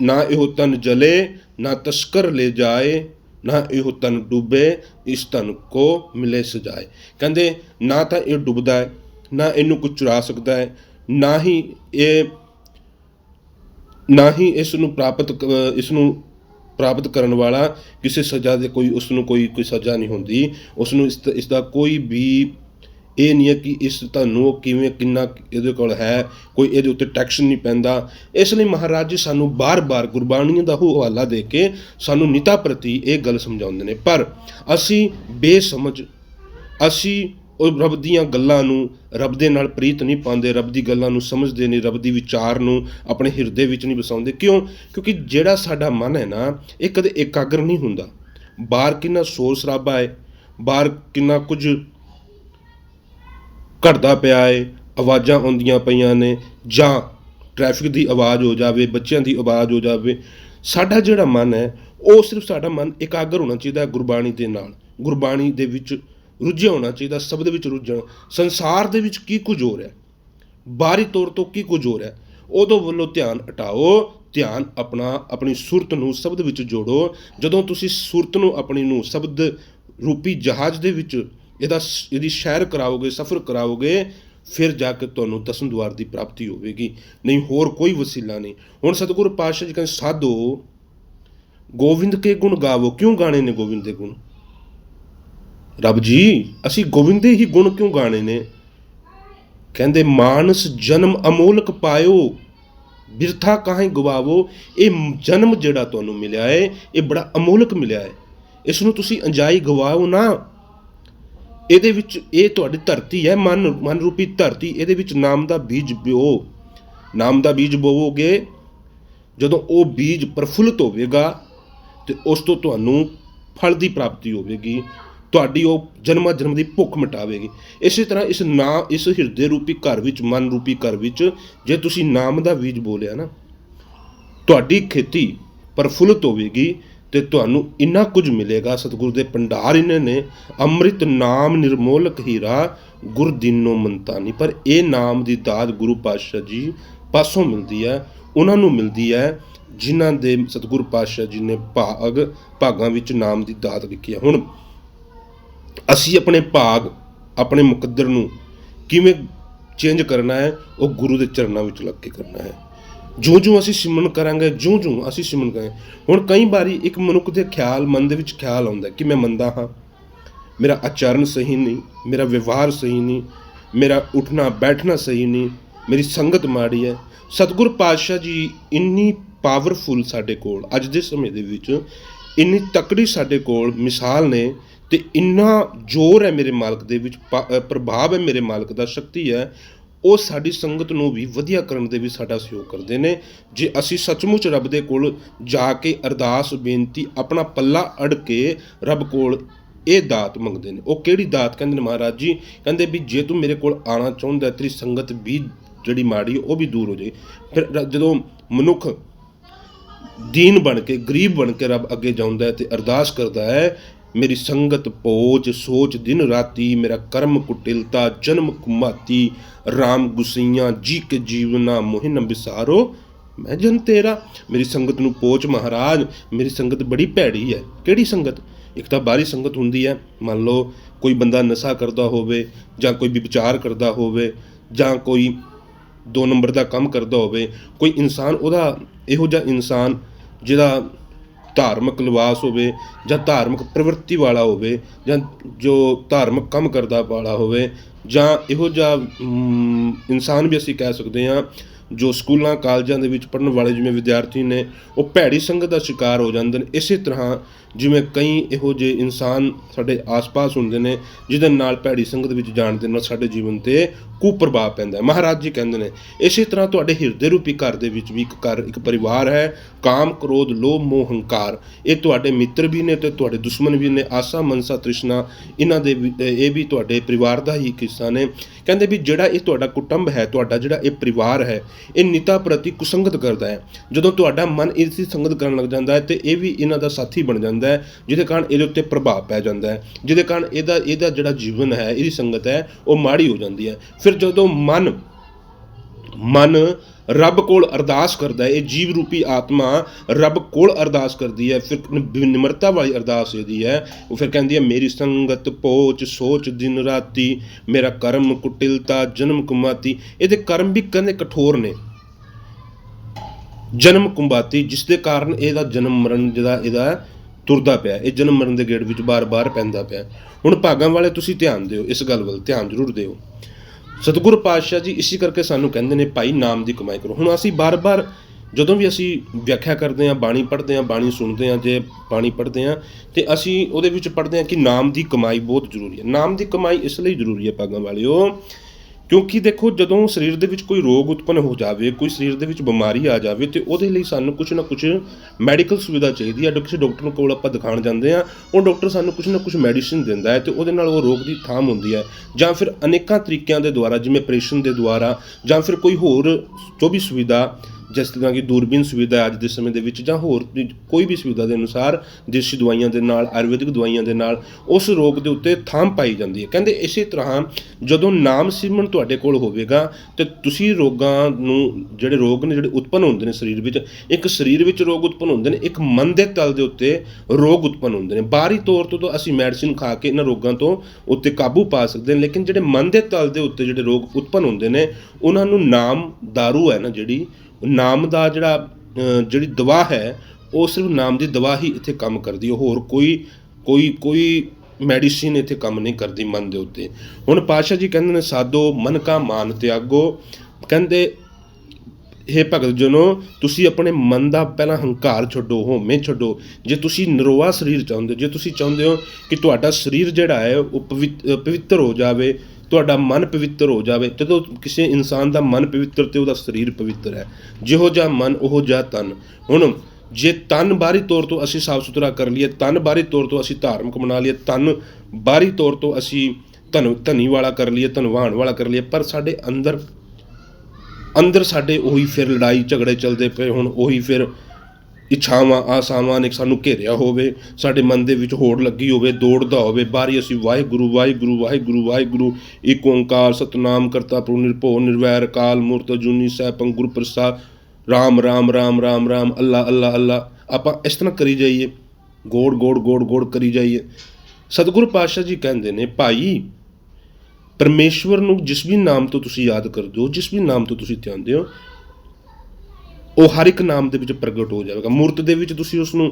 ਨਾ ਇਹੋ ਤਨ ਜਲੇ, ਨਾ ਤਸਕਰ ਲੈ ਜਾਏ, ਨਾ ਇਹੋ ਤਨ ਡੁੱਬੇ, ਇਸ ਤਨ ਕੋ ਮਿਲੇ ਸਜਾਏ। ਕਹਿੰਦੇ, ਨਾ ਤਾਂ ਇਹ ਡੁੱਬਦਾ ਹੈ, ਨਾ ਇਹਨੂੰ ਕੋਈ ਚੁਰਾ ਸਕਦਾ ਹੈ, ਨਾ ਹੀ ਇਹ, ਨਾ ਹੀ ਇਸ ਨੂੰ ਪ੍ਰਾਪਤ ਕ- ਇਸ ਨੂੰ ਪ੍ਰਾਪਤ ਕਰਨ ਵਾਲਾ ਕਿਸੇ ਸਜ਼ਾ ਦੇ ਕੋਈ ਉਸ ਨੂੰ ਕੋਈ ਕੋਈ ਸਜ਼ਾ ਨਹੀਂ ਹੁੰਦੀ। ਉਸ ਨੂੰ ਇਸ ਤ- ਇਸ ਦਾ ਕੋਈ ਵੀ ਇਹ ਨਹੀਂ ਹੈ ਕਿ ਇਸ ਤੁਹਾਨੂੰ ਉਹ ਕਿਵੇਂ, ਕਿੰਨਾ ਇਹਦੇ ਕੋਲ ਹੈ, ਕੋਈ ਇਹਦੇ ਉੱਤੇ ਟੈਕਸ ਨਹੀਂ ਪੈਂਦਾ। ਇਸ ਲਈ ਮਹਾਰਾਜ ਜੀ ਸਾਨੂੰ ਬਾਰ-ਬਾਰ ਗੁਰਬਾਣੀਆਂ ਦਾ ਉਹ ਹਵਾਲਾ ਦੇ ਕੇ ਸਾਨੂੰ ਨਿਤਾ ਪ੍ਰਤੀ ਇਹ ਗੱਲ ਸਮਝਾਉਂਦੇ ਨੇ। ਪਰ ਅਸੀਂ ਬੇਸਮਝ, ਅਸੀਂ ਉਹ ਰੱਬ ਦੀਆਂ ਗੱਲਾਂ ਨੂੰ ਰੱਬ ਦੇ ਨਾਲ ਪ੍ਰੀਤ ਨਹੀਂ ਪਾਉਂਦੇ, ਰੱਬ ਦੀ ਗੱਲਾਂ ਨੂੰ ਸਮਝਦੇ ਨਹੀਂ, ਰੱਬ ਦੀ ਵਿਚਾਰ ਨੂੰ ਆਪਣੇ ਹਿਰਦੇ ਵਿੱਚ ਨਹੀਂ ਵਸਾਉਂਦੇ। ਕਿਉਂ? ਕਿਉਂਕਿ ਜਿਹੜਾ ਸਾਡਾ ਮਨ ਹੈ ਨਾ, ਇਹ ਕਦੇ ਇਕਾਗਰ ਨਹੀਂ ਹੁੰਦਾ। ਬਾਹਰ ਕਿੰਨਾ ਸ਼ੋਰ ਸ਼ਰਾਬਾ ਹੈ, ਬਾਹਰ ਕਿੰਨਾ ਕੁਝ ਘਟਦਾ ਪਿਆ ਏ, ਆਵਾਜ਼ਾਂ ਆਉਂਦੀਆਂ ਪਈਆਂ ਨੇ ਜਾਂ ਟ੍ਰੈਫਿਕ ਦੀ ਆਵਾਜ਼ ਹੋ ਜਾਵੇ, ਬੱਚਿਆਂ ਦੀ ਆਵਾਜ਼ ਹੋ ਜਾਵੇ, ਸਾਡਾ ਜਿਹੜਾ ਮਨ ਹੈ, ਉਹ ਸਿਰਫ ਸਾਡਾ ਮਨ ਇਕਾਗਰ ਹੋਣਾ ਚਾਹੀਦਾ ਗੁਰਬਾਣੀ ਦੇ ਨਾਲ। ਗੁਰਬਾਣੀ ਦੇ ਵਿੱਚ ਰੁੱਝਿਆ ਹੋਣਾ ਚਾਹੀਦਾ, ਸ਼ਬਦ ਵਿੱਚ ਰੁੱਝਣਾ, ਸੰਸਾਰ ਦੇ ਵਿੱਚ ਕੀ ਕੁਝ ਹੋ ਰਿਹਾ? ਬਾਹਰੀ ਤੌਰ ਤੋਂ ਕੀ ਕੁਝ ਹੋ ਰਿਹਾ? ਉਦੋਂ ਵੱਲੋਂ ਧਿਆਨ ਹਟਾਓ, ਧਿਆਨ ਆਪਣਾ, ਆਪਣੀ ਸੁਰਤ ਨੂੰ ਸ਼ਬਦ ਵਿੱਚ ਜੋੜੋ। ਜਦੋਂ ਤੁਸੀਂ ਸੁਰਤ ਨੂੰ ਆਪਣੀ ਨੂੰ ਸ਼ਬਦ ਰੂਪੀ ਜਹਾਜ਼ ਦੇ ਵਿੱਚ ਇਹਦਾ ਇਹਦੀ ਸ਼ਹਿਰ ਕਰਾਓਗੇ, ਸਫ਼ਰ ਕਰਾਓਗੇ, ਫਿਰ ਜਾ ਕੇ ਤੁਹਾਨੂੰ ਦਸਮ ਦੁਆਰ ਦੀ ਪ੍ਰਾਪਤੀ ਹੋਵੇਗੀ। ਨਹੀਂ, ਹੋਰ ਕੋਈ ਵਸੀਲਾ ਨਹੀਂ। ਹੁਣ ਸਤਿਗੁਰ ਪਾਤਸ਼ਾਹ ਜੀ ਕਹਿੰਦੇ, ਸਾਧੋ ਗੋਬਿੰਦ ਕੇ ਗੁਣ ਗਾਵੋ। ਕਿਉਂ ਗਾਣੇ ਨੇ ਗੋਬਿੰਦ ਦੇ ਗੁਣ? ਰੱਬ ਜੀ, ਅਸੀਂ ਗੋਬਿੰਦ ਦੇ ਹੀ ਗੁਣ ਕਿਉਂ ਗਾਣੇ ਨੇ? ਕਹਿੰਦੇ, ਮਾਨਸ ਜਨਮ ਅਮੋਲਕ ਪਾਇਓ, ਬਿਰਥਾ ਕਾਹੇ ਗਵਾਵੋ। ਇਹ ਜਨਮ ਜਿਹੜਾ ਤੁਹਾਨੂੰ ਮਿਲਿਆ ਹੈ ਇਹ ਬੜਾ ਅਮੋਲਕ ਮਿਲਿਆ ਹੈ ਇਸ ਨੂੰ ਤੁਸੀਂ ਅੰਜਾਈ ਗਵਾਓ ਨਾ। ਇਹਦੇ ਵਿੱਚ ਇਹ ਤੁਹਾਡੀ ਧਰਤੀ ਹੈ, ਮਨ ਮਨ ਰੂਪੀ ਧਰਤੀ, ਇਹਦੇ ਵਿੱਚ ਨਾਮ ਦਾ ਬੀਜ ਬਿਓ। ਨਾਮ ਦਾ ਬੀਜ ਬੋਵੋਗੇ, ਜਦੋਂ ਉਹ ਬੀਜ ਪ੍ਰਫੁੱਲਤ ਹੋਵੇਗਾ ਤੇ ਉਸ ਤੋਂ ਤੁਹਾਨੂੰ ਫਲ ਦੀ ਪ੍ਰਾਪਤੀ ਹੋਵੇਗੀ, ਤੁਹਾਡੀ ਉਹ ਜਨਮ ਜਨਮ ਦੀ ਭੁੱਖ ਮਿਟਾਵੇਗੀ। ਇਸੇ ਤਰ੍ਹਾਂ ਇਸ ਨਾਮ ਇਸ ਹਿਰਦੇ ਰੂਪੀ ਘਰ ਵਿੱਚ, ਮਨ ਰੂਪੀ ਘਰ ਵਿੱਚ, ਜੇ ਤੁਸੀਂ ਨਾਮ ਦਾ ਬੀਜ ਬੋਲਿਆ ਨਾ, ਤੁਹਾਡੀ ਖੇਤੀ ਪ੍ਰਫੁੱਲਤ ਹੋਵੇਗੀ ਤੇ ਤੁਹਾਨੂੰ ਇੰਨਾ ਕੁਝ ਮਿਲੇਗਾ। ਸਤਿਗੁਰੂ ਦੇ ਭੰਡਾਰ ਇਹਨੇ ਨੇ ਅੰਮ੍ਰਿਤ ਨਾਮ ਨਿਰਮੋਲਕ ਹੀਰਾ ਗੁਰ ਦੀਨੋ ਮੰਤਾਨੀ। ਪਰ ਇਹ ਨਾਮ ਦੀ ਦਾਤ ਗੁਰੂ ਪਾਤਸ਼ਾਹ ਜੀ ਪਾਸੋਂ ਮਿਲਦੀ ਹੈ। ਉਹਨਾਂ ਨੂੰ ਮਿਲਦੀ ਹੈ ਜਿਨ੍ਹਾਂ ਦੇ ਸਤਿਗੁਰੂ ਪਾਤਸ਼ਾਹ ਜੀ ਨੇ ਭਾਗ, ਭਾਗਾਂ ਵਿੱਚ ਨਾਮ ਦੀ ਦਾਤ ਲਿਖੀ ਹੈ। ਹੁਣ ਅਸੀਂ ਆਪਣੇ ਭਾਗ, ਆਪਣੇ ਮੁਕੱਦਰ ਨੂੰ ਕਿਵੇਂ ਚੇਂਜ ਕਰਨਾ ਹੈ, ਉਹ ਗੁਰੂ ਦੇ ਚਰਨਾਂ ਵਿੱਚ ਲੱਗ ਕੇ ਕਰਨਾ ਹੈ। ਜਿਉਂ ਜਿਉਂ ਅਸੀਂ ਸਿਮਰਨ ਕਰਾਂਗੇ, ਜਿਉਂ ਜਿਉਂ ਅਸੀਂ ਸਿਮਰਨ ਕਰਾਂਗੇ। ਹੁਣ ਕਈ ਵਾਰੀ ਇੱਕ ਮਨੁੱਖ ਦੇ ਖਿਆਲ, ਮਨ ਦੇ ਵਿੱਚ ਖਿਆਲ ਆਉਂਦਾ ਕਿ ਮੈਂ ਮੰਦਾ ਹਾਂ, ਮੇਰਾ ਆਚਰਣ ਸਹੀ ਨਹੀਂ, ਮੇਰਾ ਵਿਵਹਾਰ ਸਹੀ ਨਹੀਂ, ਮੇਰਾ ਉੱਠਣਾ, ਬੈਠਣਾ ਸਹੀ ਨਹੀਂ, ਮੇਰੀ ਸੰਗਤ ਮਾੜੀ ਹੈ। ਸਤਿਗੁਰ ਪਾਤਸ਼ਾਹ ਜੀ ਇੰਨੀ ਪਾਵਰਫੁਲ ਸਾਡੇ ਕੋਲ, ਅੱਜ ਦੇ ਸਮੇਂ ਦੇ ਵਿੱਚ ਇੰਨੀ ਤਕੜੀ ਸਾਡੇ ਕੋਲ ਮਿਸਾਲ ਨੇ ਤੇ ਇੰਨਾ ਜ਼ੋਰ ਹੈ ਮੇਰੇ ਮਾਲਕ ਦੇ ਵਿੱਚ ਪ੍ਰਭਾਵ ਹੈ ਮੇਰੇ ਮਾਲਕ ਦਾ, ਸ਼ਕਤੀ ਹੈ। ਉਹ ਸਾਡੀ ਸੰਗਤ ਨੂੰ ਵੀ ਵਧੀਆ ਕਰਨ ਦੇ ਵਿੱਚ ਸਾਡਾ ਸਹਿਯੋਗ ਕਰਦੇ ਨੇ। ਜੇ ਅਸੀਂ ਸੱਚਮੁੱਚ ਰੱਬ ਦੇ ਕੋਲ ਜਾ ਕੇ ਅਰਦਾਸ, ਬੇਨਤੀ, ਆਪਣਾ ਪੱਲਾ ਅੜ ਕੇ ਰੱਬ ਕੋਲ ਇਹ ਦਾਤ ਮੰਗਦੇ ਨੇ। ਉਹ ਕਿਹੜੀ ਦਾਤ? ਕਹਿੰਦੇ ਨੇ ਮਹਾਰਾਜ ਜੀ, ਕਹਿੰਦੇ ਵੀ ਜੇ ਤੂੰ ਮੇਰੇ ਕੋਲ ਆਣਾ ਚਾਹੁੰਦਾ ਤੇਰੀ ਸੰਗਤ ਵੀ ਜਿਹੜੀ ਮਾੜੀ ਉਹ ਵੀ ਦੂਰ ਹੋ ਜਾਏ। ਫਿਰ ਜਦੋਂ ਮਨੁੱਖ ਦੀਨ ਬਣ ਕੇ, ਗਰੀਬ ਬਣ ਕੇ ਰੱਬ ਅੱਗੇ ਜਾਂਦਾ ਹੈ ਤੇ ਅਰਦਾਸ ਕਰਦਾ ਹੈ ਮੇਰੀ ਸੰਗਤ ਪੋਚ ਸੋਚ ਦਿਨ ਰਾਤੀ ਮੇਰਾ ਕਰਮ ਕੁਟਿਲਤਾ, ਜਨਮ ਕੁਮਾਤੀ RAM ਗੁਸਈਆਂ ਜੀ ਕੇ ਜੀਵਨਾ ਮੋਹਿ ਨ ਵਿਸਾਰੋ। ਮੈਂ ਜਨ ਤੇਰਾ। ਮੇਰੀ ਸੰਗਤ ਨੂੰ ਪੋਚ ਮਹਾਰਾਜ, ਮੇਰੀ ਸੰਗਤ ਬੜੀ ਭੈੜੀ ਹੈ। ਕਿਹੜੀ ਸੰਗਤ? ਇੱਕ ਤਾਂ ਬਾਹਰੀ ਸੰਗਤ ਹੁੰਦੀ ਹੈ। ਮੰਨ ਲਓ ਕੋਈ ਬੰਦਾ ਨਸ਼ਾ ਕਰਦਾ ਹੋਵੇ ਜਾਂ ਕੋਈ ਵਿਚਾਰ ਕਰਦਾ ਹੋਵੇ ਜਾਂ ਕੋਈ ਦੋ ਨੰਬਰ ਦਾ ਕੰਮ ਕਰਦਾ ਹੋਵੇ, ਕੋਈ ਇਨਸਾਨ ਉਹਦਾ, ਇਹੋ ਜਿਹਾ ਇਨਸਾਨ ਜਿਹਦਾ ਧਾਰਮਿਕ ਲਿਬਾਸ ਹੋਵੇ ਜਾਂ ਧਾਰਮਿਕ ਪ੍ਰਵਿਰਤੀ ਵਾਲਾ ਹੋਵੇ ਜਾਂ ਜੋ ਧਾਰਮਿਕ ਕੰਮ ਕਰਦਾ ਵਾਲਾ ਹੋਵੇ ਜਾਂ ਇਹੋ ਜਿਹਾ ਇਨਸਾਨ ਵੀ ਅਸੀਂ ਕਹਿ ਸਕਦੇ ਹਾਂ ਜੋ ਸਕੂਲਾਂ, ਕਾਲਜਾਂ ਦੇ ਵਿੱਚ ਪੜ੍ਹਨ ਵਾਲੇ ਜਿਵੇਂ ਵਿਦਿਆਰਥੀ ਨੇ, ਉਹ ਭੈੜੀ ਸੰਗਤ ਦਾ ਸ਼ਿਕਾਰ ਹੋ ਜਾਂਦੇ ਨੇ। ਇਸੇ ਤਰ੍ਹਾਂ ਜਿਵੇਂ ਕਈ ਇਹੋ ਜਿਹੇ ਇਨਸਾਨ ਸਾਡੇ ਆਸ-ਪਾਸ ਹੁੰਦੇ ਨੇ, ਜਿਹਦੇ ਨਾਲ ਭੈੜੀ ਸੰਗਤ ਵਿੱਚ ਜਾਣ ਦੇ ਨਾਲ ਸਾਡੇ ਜੀਵਨ ਤੇ ਕੁਪ੍ਰਭਾਵ ਪੈਂਦਾ ਹੈ। ਮਹਾਰਾਜ ਜੀ ਕਹਿੰਦੇ ਨੇ, ਇਸੇ ਤਰ੍ਹਾਂ ਤੁਹਾਡੇ ਹਿਰਦੇ ਰੂਪੀ ਘਰ ਦੇ ਵਿੱਚ ਵੀ ਇੱਕ ਘਰ, ਇੱਕ ਪਰਿਵਾਰ ਹੈ, ਕਾਮ, ਕ੍ਰੋਧ, ਲੋਭ, ਮੋਹ, ਹੰਕਾਰ। ਇਹ ਤੁਹਾਡੇ ਮਿੱਤਰ ਵੀ ਨੇ ਤੇ ਤੁਹਾਡੇ ਦੁਸ਼ਮਣ ਵੀ ਨੇ, ਆਸਾ, ਮਨਸਾ, ਤ੍ਰਿਸ਼ਨਾ, ਇਹਨਾਂ ਦੇ ਇਹ ਵੀ ਤੁਹਾਡੇ ਪਰਿਵਾਰ ਦਾ ਹੀ ਇੱਕ ਹਿੱਸਾ ਨੇ। ਕਹਿੰਦੇ ਵੀ ਜਿਹੜਾ ਇਹ ਤੁਹਾਡਾ ਕੁਟੰਬ ਹੈ, ਤੁਹਾਡਾ ਜਿਹੜਾ ਇਹ ਪਰਿਵਾਰ ਹੈ, ਇਹ ਨਿਤਾ ਪ੍ਰਤੀ ਕੁਸੰਗਤ ਕਰਦਾ ਹੈ। ਜਦੋਂ ਤੁਹਾਡਾ ਮਨ ਇਸ ਦੀ ਸੰਗਤ ਕਰਨ ਲੱਗ ਜਾਂਦਾ ਹੈ ਤੇ ਇਹ ਵੀ ਇਹਨਾਂ ਦਾ ਸਾਥੀ ਬਣ ਜਾਂਦਾ ਹੈ, ਜਿਹਦੇ ਕਾਰਨ ਇਹਦੇ ਉੱਤੇ ਪ੍ਰਭਾਵ ਪੈ ਜਾਂਦਾ ਹੈ। ਜਿਹਦੇ ਕਾਰਨ ਇਹਦਾ ਇਹਦਾ ਜਿਹੜਾ ਜੀਵਨ ਹੈ, ਇਹਦੀ ਸੰਗਤ ਹੈ, ਉਹ ਮਾੜੀ ਹੋ ਜਾਂਦੀ ਹੈ। ਫਿਰ ਜਦੋਂ ਮਨ ਮਨ ਰੱਬ ਕੋਲ ਅਰਦਾਸ ਕਰਦਾ ਹੈ, ਇਹ ਜੀਵ ਰੂਪੀ ਆਤਮਾ ਰੱਬ ਕੋਲ ਅਰਦਾਸ ਕਰਦੀ ਹੈ, ਫਿਰ ਨਿਮਰਤਾ ਵਾਲੀ ਅਰਦਾਸ ਇਹਦੀ ਹੈ। ਉਹ ਫਿਰ ਕਹਿੰਦੀ ਹੈ, ਮੇਰੀ ਸੰਗਤ ਪੋਚ ਸੋਚ ਦਿਨ ਰਾਤੀ, ਮੇਰਾ ਕਰਮ ਕੁਟਿਲਤਾ, ਜਨਮ ਕੁਮਾਤੀ ਇਹਦੇ ਕਰਮ ਵੀ ਕਹਿੰਦੇ ਕਠੋਰ ਨੇ। ਜਨਮ ਕੁੰਬਾਤੀ ਜਿਸ ਦੇ ਕਾਰਨ ਇਹਦਾ ਜਨਮ ਮਰਨ ਜਿਹੜਾ, ਇਹਦਾ ਤੁਰਦਾ ਪਿਆ, ਇਹ ਜਨਮ ਮਰਨ ਦੇ ਗੇੜ ਵਿੱਚ ਬਾਰ-ਬਾਰ ਪੈਂਦਾ ਪਿਆ। ਹੁਣ ਭਾਗਾਂ ਵਾਲੇ ਤੁਸੀਂ ਧਿਆਨ ਦਿਓ, ਇਸ ਗੱਲ ਵੱਲ ਧਿਆਨ ਜ਼ਰੂਰ ਦਿਓ। ਸਤਿਗੁਰ ਪਾਤਸ਼ਾਹ ਜੀ ਇਸੇ ਕਰਕੇ ਸਾਨੂੰ ਕਹਿੰਦੇ ਨੇ, ਭਾਈ ਨਾਮ ਦੀ ਕਮਾਈ ਕਰੋ। ਹੁਣ ਅਸੀਂ ਬਾਰ-ਬਾਰ ਜਦੋਂ ਵੀ ਅਸੀਂ ਵਿਆਖਿਆ ਕਰਦੇ ਹਾਂ, ਬਾਣੀ ਪੜ੍ਹਦੇ ਹਾਂ, ਬਾਣੀ ਸੁਣਦੇ ਹਾਂ, ਜੇ ਬਾਣੀ ਪੜ੍ਹਦੇ ਹਾਂ, ਤੇ ਅਸੀਂ ਉਹਦੇ ਵਿੱਚ ਪੜ੍ਹਦੇ ਹਾਂ ਕਿ ਨਾਮ ਦੀ ਕਮਾਈ ਬਹੁਤ ਜ਼ਰੂਰੀ ਹੈ। ਨਾਮ ਦੀ ਕਮਾਈ ਇਸ ਲਈ ਜ਼ਰੂਰੀ ਹੈ ਭਾਗਾਂ ਵਾਲਿਓ ਕਿਉਂਕਿ ਦੇਖੋ, ਜਦੋਂ ਸਰੀਰ ਦੇ ਵਿੱਚ ਕੋਈ ਰੋਗ ਉਤਪੰਨ ਹੋ ਜਾਵੇ, ਕੋਈ ਸਰੀਰ ਦੇ ਵਿੱਚ ਬਿਮਾਰੀ ਆ ਜਾਵੇ, ਤੇ ਉਹਦੇ ਲਈ ਸਾਨੂੰ ਕੁਝ ਨਾ ਕੁਝ ਮੈਡੀਕਲ ਸੁਵਿਧਾ ਚਾਹੀਦੀ ਹੈ ਕਿਸੇ ਡਾਕਟਰ ਕੋਲ ਆਪਾਂ ਦਿਖਾਣ ਜਾਂਦੇ ਆ, ਉਹ ਡਾਕਟਰ ਸਾਨੂੰ ਕੁਝ ਨਾ ਕੁਝ ਮੈਡੀਸਿਨ ਦਿੰਦਾ ਹੈ ਤੇ ਉਹਦੇ ਨਾਲ ਉਹ ਰੋਗ ਦੀ ਥਾਮ ਹੁੰਦੀ ਹੈ। ਜਾਂ ਫਿਰ ਅਨੇਕਾਂ ਤਰੀਕਿਆਂ ਦੇ ਦੁਆਰਾ, ਜਿਵੇਂ ਆਪਰੇਸ਼ਨ ਦੇ ਦੁਆਰਾ, ਜਾਂ ਫਿਰ ਕੋਈ ਹੋਰ ਜੋ ਵੀ ਸੁਵਿਧਾ ਜਿਸ ਤਰ੍ਹਾਂ ਕਿ ਦੂਰਬੀਨ ਸੁਵਿਧਾ ਅੱਜ ਦੇ ਸਮੇਂ ਦੇ ਵਿੱਚ ਜਾਂ ਹੋਰ ਵੀ ਕੋਈ ਵੀ ਸੁਵਿਧਾ ਦੇ ਅਨੁਸਾਰ ਦੇਸੀ ਦਵਾਈਆਂ ਦੇ ਨਾਲ, ਆਯੁਰਵੈਦਿਕ ਦਵਾਈਆਂ ਦੇ ਨਾਲ ਉਸ ਰੋਗ ਦੇ ਉੱਤੇ ਥਾਮ ਪਾਈ ਜਾਂਦੀ ਹੈ। ਕਹਿੰਦੇ ਇਸੇ ਤਰ੍ਹਾਂ ਜਦੋਂ ਨਾਮ ਸਿਮਰਨ ਤੁਹਾਡੇ ਕੋਲ ਹੋਵੇਗਾ ਤੇ ਤੁਸੀਂ ਰੋਗਾਂ ਨੂੰ ਜਿਹੜੇ ਰੋਗ ਨੇ ਜਿਹੜੇ ਉਤਪੰਨ ਹੁੰਦੇ ਨੇ ਸਰੀਰ ਵਿੱਚ, ਇੱਕ ਸਰੀਰ ਵਿੱਚ ਰੋਗ ਉਤਪੰਨ ਹੁੰਦੇ ਨੇ, ਇੱਕ ਮਨ ਦੇ ਤਲ ਦੇ ਉੱਤੇ ਰੋਗ ਉਤਪੰਨ ਹੁੰਦੇ ਨੇ। ਬਾਹਰੀ ਤੌਰ ਤੋਂ ਤਾਂ ਅਸੀਂ ਮੈਡੀਸਿਨ ਖਾ ਕੇ ਇਹਨਾਂ ਰੋਗਾਂ ਤੋਂ ਉੱਤੇ ਕਾਬੂ ਪਾ ਸਕਦੇ ਹਾਂ, ਲੇਕਿਨ ਜਿਹੜੇ ਮਨ ਦੇ ਤਲ ਦੇ ਉੱਤੇ ਜਿਹੜੇ ਰੋਗ ਉਤਪੰਨ ਹੁੰਦੇ ਨੇ, ਉਹਨਾਂ ਨੂੰ ਨਾਮ दारू ਹੈ ਨਾ ਜਿਹੜੀ ਨਾਮ ਦਾ ਜਿਹੜਾ ਜਿਹੜੀ ਦਵਾ ਹੈ, ਉਹ ਸਿਰਫ ਨਾਮ ਦੀ ਦਵਾ ਹੀ ਇੱਥੇ ਕੰਮ ਕਰਦੀ ਹੈ। ਹੋਰ ਕੋਈ ਕੋਈ ਕੋਈ ਮੈਡੀਸਿਨ ਇੱਥੇ ਕੰਮ ਨਹੀਂ ਕਰਦੀ ਮਨ ਦੇ ਉੱਤੇ। ਹੁਣ ਪਾਸ਼ਾ ਜੀ ਕਹਿੰਦੇ ਨੇ, ਸਾਧੋ ਮਨ ਕਾ ਮਾਨ ਤਿਆਗੋ। ਕਹਿੰਦੇ, ਹੇ ਭਗਤ ਜਨੋ, ਤੁਸੀਂ ਆਪਣੇ ਮਨ ਦਾ ਪਹਿਲਾਂ ਹੰਕਾਰ ਛੱਡੋ, ਹਉਮੈ ਛੱਡੋ। ਜੇ ਤੁਸੀਂ ਨਰੋਆ ਸਰੀਰ ਚਾਹੁੰਦੇ ਹੋ ਜੇ ਤੁਸੀਂ ਚਾਹੁੰਦੇ ਹੋ ਕਿ ਤੁਹਾਡਾ ਸਰੀਰ ਜਿਹੜਾ ਹੈ, ਉਹ ਪਵਿੱਤ- ਪਵਿੱਤਰ ਹੋ ਜਾਵੇ ਤੁਹਾਡਾ ਮਨ ਪਵਿੱਤਰ ਹੋ ਜਾਵੇ, ਜਦੋਂ ਕਿਸੇ ਇਨਸਾਨ ਦਾ ਮਨ ਪਵਿੱਤਰ ਤੇ ਉਹਦਾ ਸਰੀਰ ਪਵਿੱਤਰ ਹੈ, ਜਿਹੋ ਜਿਹਾ ਮਨ, ਉਹੋ ਜਿਹਾ ਤਨ। ਹੁਣ ਜੇ ਤਨ ਬਾਹਰੀ ਤੌਰ ਤੋਂ ਅਸੀਂ ਸਾਫ਼ ਸੁਥਰਾ ਕਰ ਲਈਏ, ਤਨ ਬਾਹਰੀ ਤੌਰ ਤੋਂ ਅਸੀਂ ਧਾਰਮਿਕ ਬਣਾ ਲਈਏ, ਤਨ ਬਾਹਰੀ ਤੌਰ ਤੋਂ ਅਸੀਂ ਧਨ, ਧਨੀ ਵਾਲਾ ਕਰ ਲਈਏ, ਧਨਵਾਨ ਵਾਲਾ ਕਰ ਲਈਏ, ਪਰ ਸਾਡੇ ਅੰਦਰ ਅੰਦਰ ਸਾਡੇ ਉਹੀ ਫਿਰ ਲੜਾਈ ਝਗੜੇ ਚੱਲਦੇ ਪਏ ਹੁਣ, ਉਹੀ ਫਿਰ ਇੱਛਾਵਾਂ, ਆਸਾਵਾਂ ਨੇ ਸਾਨੂੰ ਘੇਰਿਆ ਹੋਵੇ, ਸਾਡੇ ਮਨ ਦੇ ਵਿੱਚ ਹੋੜ ਲੱਗੀ ਹੋਵੇ, ਦੌੜਦਾ ਹੋਵੇ, ਬਾਰੀ ਅਸੀਂ ਵਾਹਿਗੁਰੂ ਵਾਹਿਗੁਰੂ ਵਾਹਿਗੁਰੂ ਵਾਹਿਗੁਰੂ ਏਕ ਓੰਕਾਰ ਸਤਨਾਮ ਕਰਤਾ ਪ੍ਰਭੂ, ਨਿਰਭਉ, ਨਿਰਵੈਰ ਕਾਲ ਮੂਰਤ ਜੁਨੀ ਸੈਭੰ ਗੁਰ ਪ੍ਰਸਾਦ, ਰਾਮ ਰਾਮ ਰਾਮ ਰਾਮ ਰਾਮ, ਅੱਲਾ ਅੱਲਾ ਅੱਲਾ। ਆਪਾਂ ਇਸ ਤਰ੍ਹਾਂ ਕਰੀ ਜਾਈਏ, ਗੋੜ ਗੋੜ ਗੋੜ ਗੋੜ ਕਰੀ ਜਾਈਏ। ਸਤਿਗੁਰੂ ਪਾਤਸ਼ਾਹ ਜੀ ਕਹਿੰਦੇ ਨੇ, ਭਾਈ, ਪਰਮੇਸ਼ਵਰ ਨੂੰ ਜਿਸ ਵੀ ਨਾਮ ਤੋਂ ਤੁਸੀਂ ਯਾਦ ਕਰਦੇ ਹੋ, ਜਿਸ ਵੀ ਨਾਮ ਤੋਂ ਤੁਸੀਂ ਧਿਆਨ ਦਿਓ ਉਹ ਹਰ ਇੱਕ ਨਾਮ ਦੇ ਵਿੱਚ ਪ੍ਰਗਟ ਹੋ ਜਾਵੇਗਾ। ਮੂਰਤ ਦੇ ਵਿੱਚ ਤੁਸੀਂ ਉਸ ਨੂੰ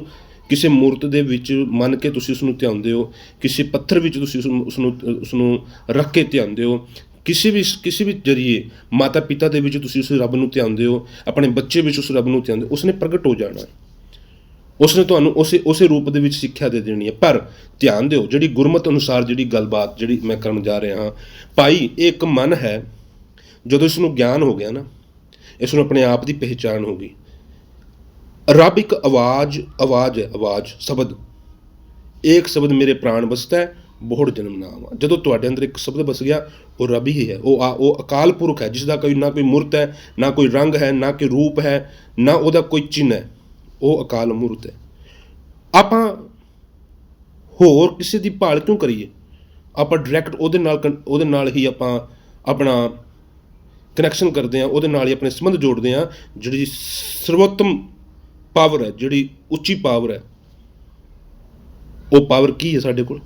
ਕਿਸੇ ਮੂਰਤ ਦੇ ਵਿੱਚ ਮੰਨ ਕੇ ਤੁਸੀਂ ਉਸ ਨੂੰ ਧਿਆਉਂਦੇ ਹੋ, ਕਿਸੇ ਪੱਥਰ ਵਿੱਚ ਤੁਸੀਂ ਉਸ ਨੂੰ ਉਸ ਨੂੰ ਰੱਖ ਕੇ ਧਿਆਉਂਦੇ ਹੋ, ਕਿਸੇ ਵੀ ਕਿਸੇ ਵੀ ਜਰੀਏ ਮਾਤਾ ਪਿਤਾ ਦੇ ਵਿੱਚ ਤੁਸੀਂ ਉਸ ਰੱਬ ਨੂੰ ਧਿਆਉਂਦੇ ਹੋ, ਆਪਣੇ ਬੱਚੇ ਵਿੱਚ ਉਸ ਰੱਬ ਨੂੰ ਧਿਆਉਂਦੇ ਹੋ, ਉਸਨੇ ਪ੍ਰਗਟ ਹੋ ਜਾਣਾ ਹੈ। ਉਸਨੇ ਤੁਹਾਨੂੰ ਉਸੇ ਉਸੇ ਰੂਪ ਦੇ ਵਿੱਚ ਸਿੱਖਿਆ ਦੇ ਦੇਣੀ ਹੈ। ਪਰ ਧਿਆਨ ਦਿਓ, ਜਿਹੜੀ ਗੁਰਮਤ ਅਨੁਸਾਰ ਜਿਹੜੀ ਗੱਲਬਾਤ ਜਿਹੜੀ ਮੈਂ ਕਰਨ ਜਾ ਰਿਹਾ ਹਾਂ, ਭਾਈ, ਇਹ ਇੱਕ ਮਨ ਹੈ, ਜਦੋਂ ਇਸ ਨੂੰ ਗਿਆਨ ਹੋ ਗਿਆ ਨਾ ਇਸ ਨੂੰ ਆਪਣੇ ਆਪ ਦੀ ਪਹਿਚਾਣ ਹੋ ਗਈ। ਰੱਬ ਇੱਕ ਆਵਾਜ਼ ਆਵਾਜ਼ ਹੈ, ਆਵਾਜ਼, ਸ਼ਬਦ। ਇੱਕ ਸ਼ਬਦ ਮੇਰੇ ਪ੍ਰਾਣ ਵਸਦਾ ਹੈ ਬਹੁਤ ਜਨਮ ਨਾਮ ਆ। ਜਦੋਂ ਤੁਹਾਡੇ ਅੰਦਰ ਇੱਕ ਸ਼ਬਦ ਵਸ ਗਿਆ, ਉਹ ਰੱਬ ਹੀ ਹੈ। ਉਹ ਆ- ਉਹ ਅਕਾਲ ਪੁਰਖ ਹੈ ਜਿਸ ਦਾ ਕੋਈ ਨਾ ਕੋਈ ਮੂਰਤ ਹੈ, ਨਾ ਕੋਈ ਰੰਗ ਹੈ, ਨਾ ਕੋਈ ਰੂਪ ਹੈ, ਨਾ ਉਹਦਾ ਕੋਈ ਚਿੰਨ੍ਹ ਹੈ। ਉਹ ਅਕਾਲ ਮੂਰਤ ਹੈ। ਆਪਾਂ ਹੋਰ ਕਿਸੇ ਦੀ ਭਾਲ ਕਿਉਂ ਕਰੀਏ? ਆਪਾਂ ਡਾਇਰੈਕਟ ਉਹਦੇ ਨਾਲ ਕਨ- ਉਹਦੇ ਨਾਲ ਹੀ ਆਪਾਂ ਆਪਣਾ ਕਨੈਕਸ਼ਨ ਕਰਦੇ ਆ, ਉਹਦੇ ਨਾਲ ਹੀ ਆਪਣੇ ਸੰਬੰਧ ਜੋੜਦੇ ਆ, ਜਿਹੜੀ ਸਰਵੋਤਮ ਪਾਵਰ ਹੈ, ਜਿਹੜੀ ਉੱਚੀ ਪਾਵਰ ਹੈ, ਉਹ ਪਾਵਰ ਕੀ ਹੈ ਸਾਡੇ ਕੋਲ?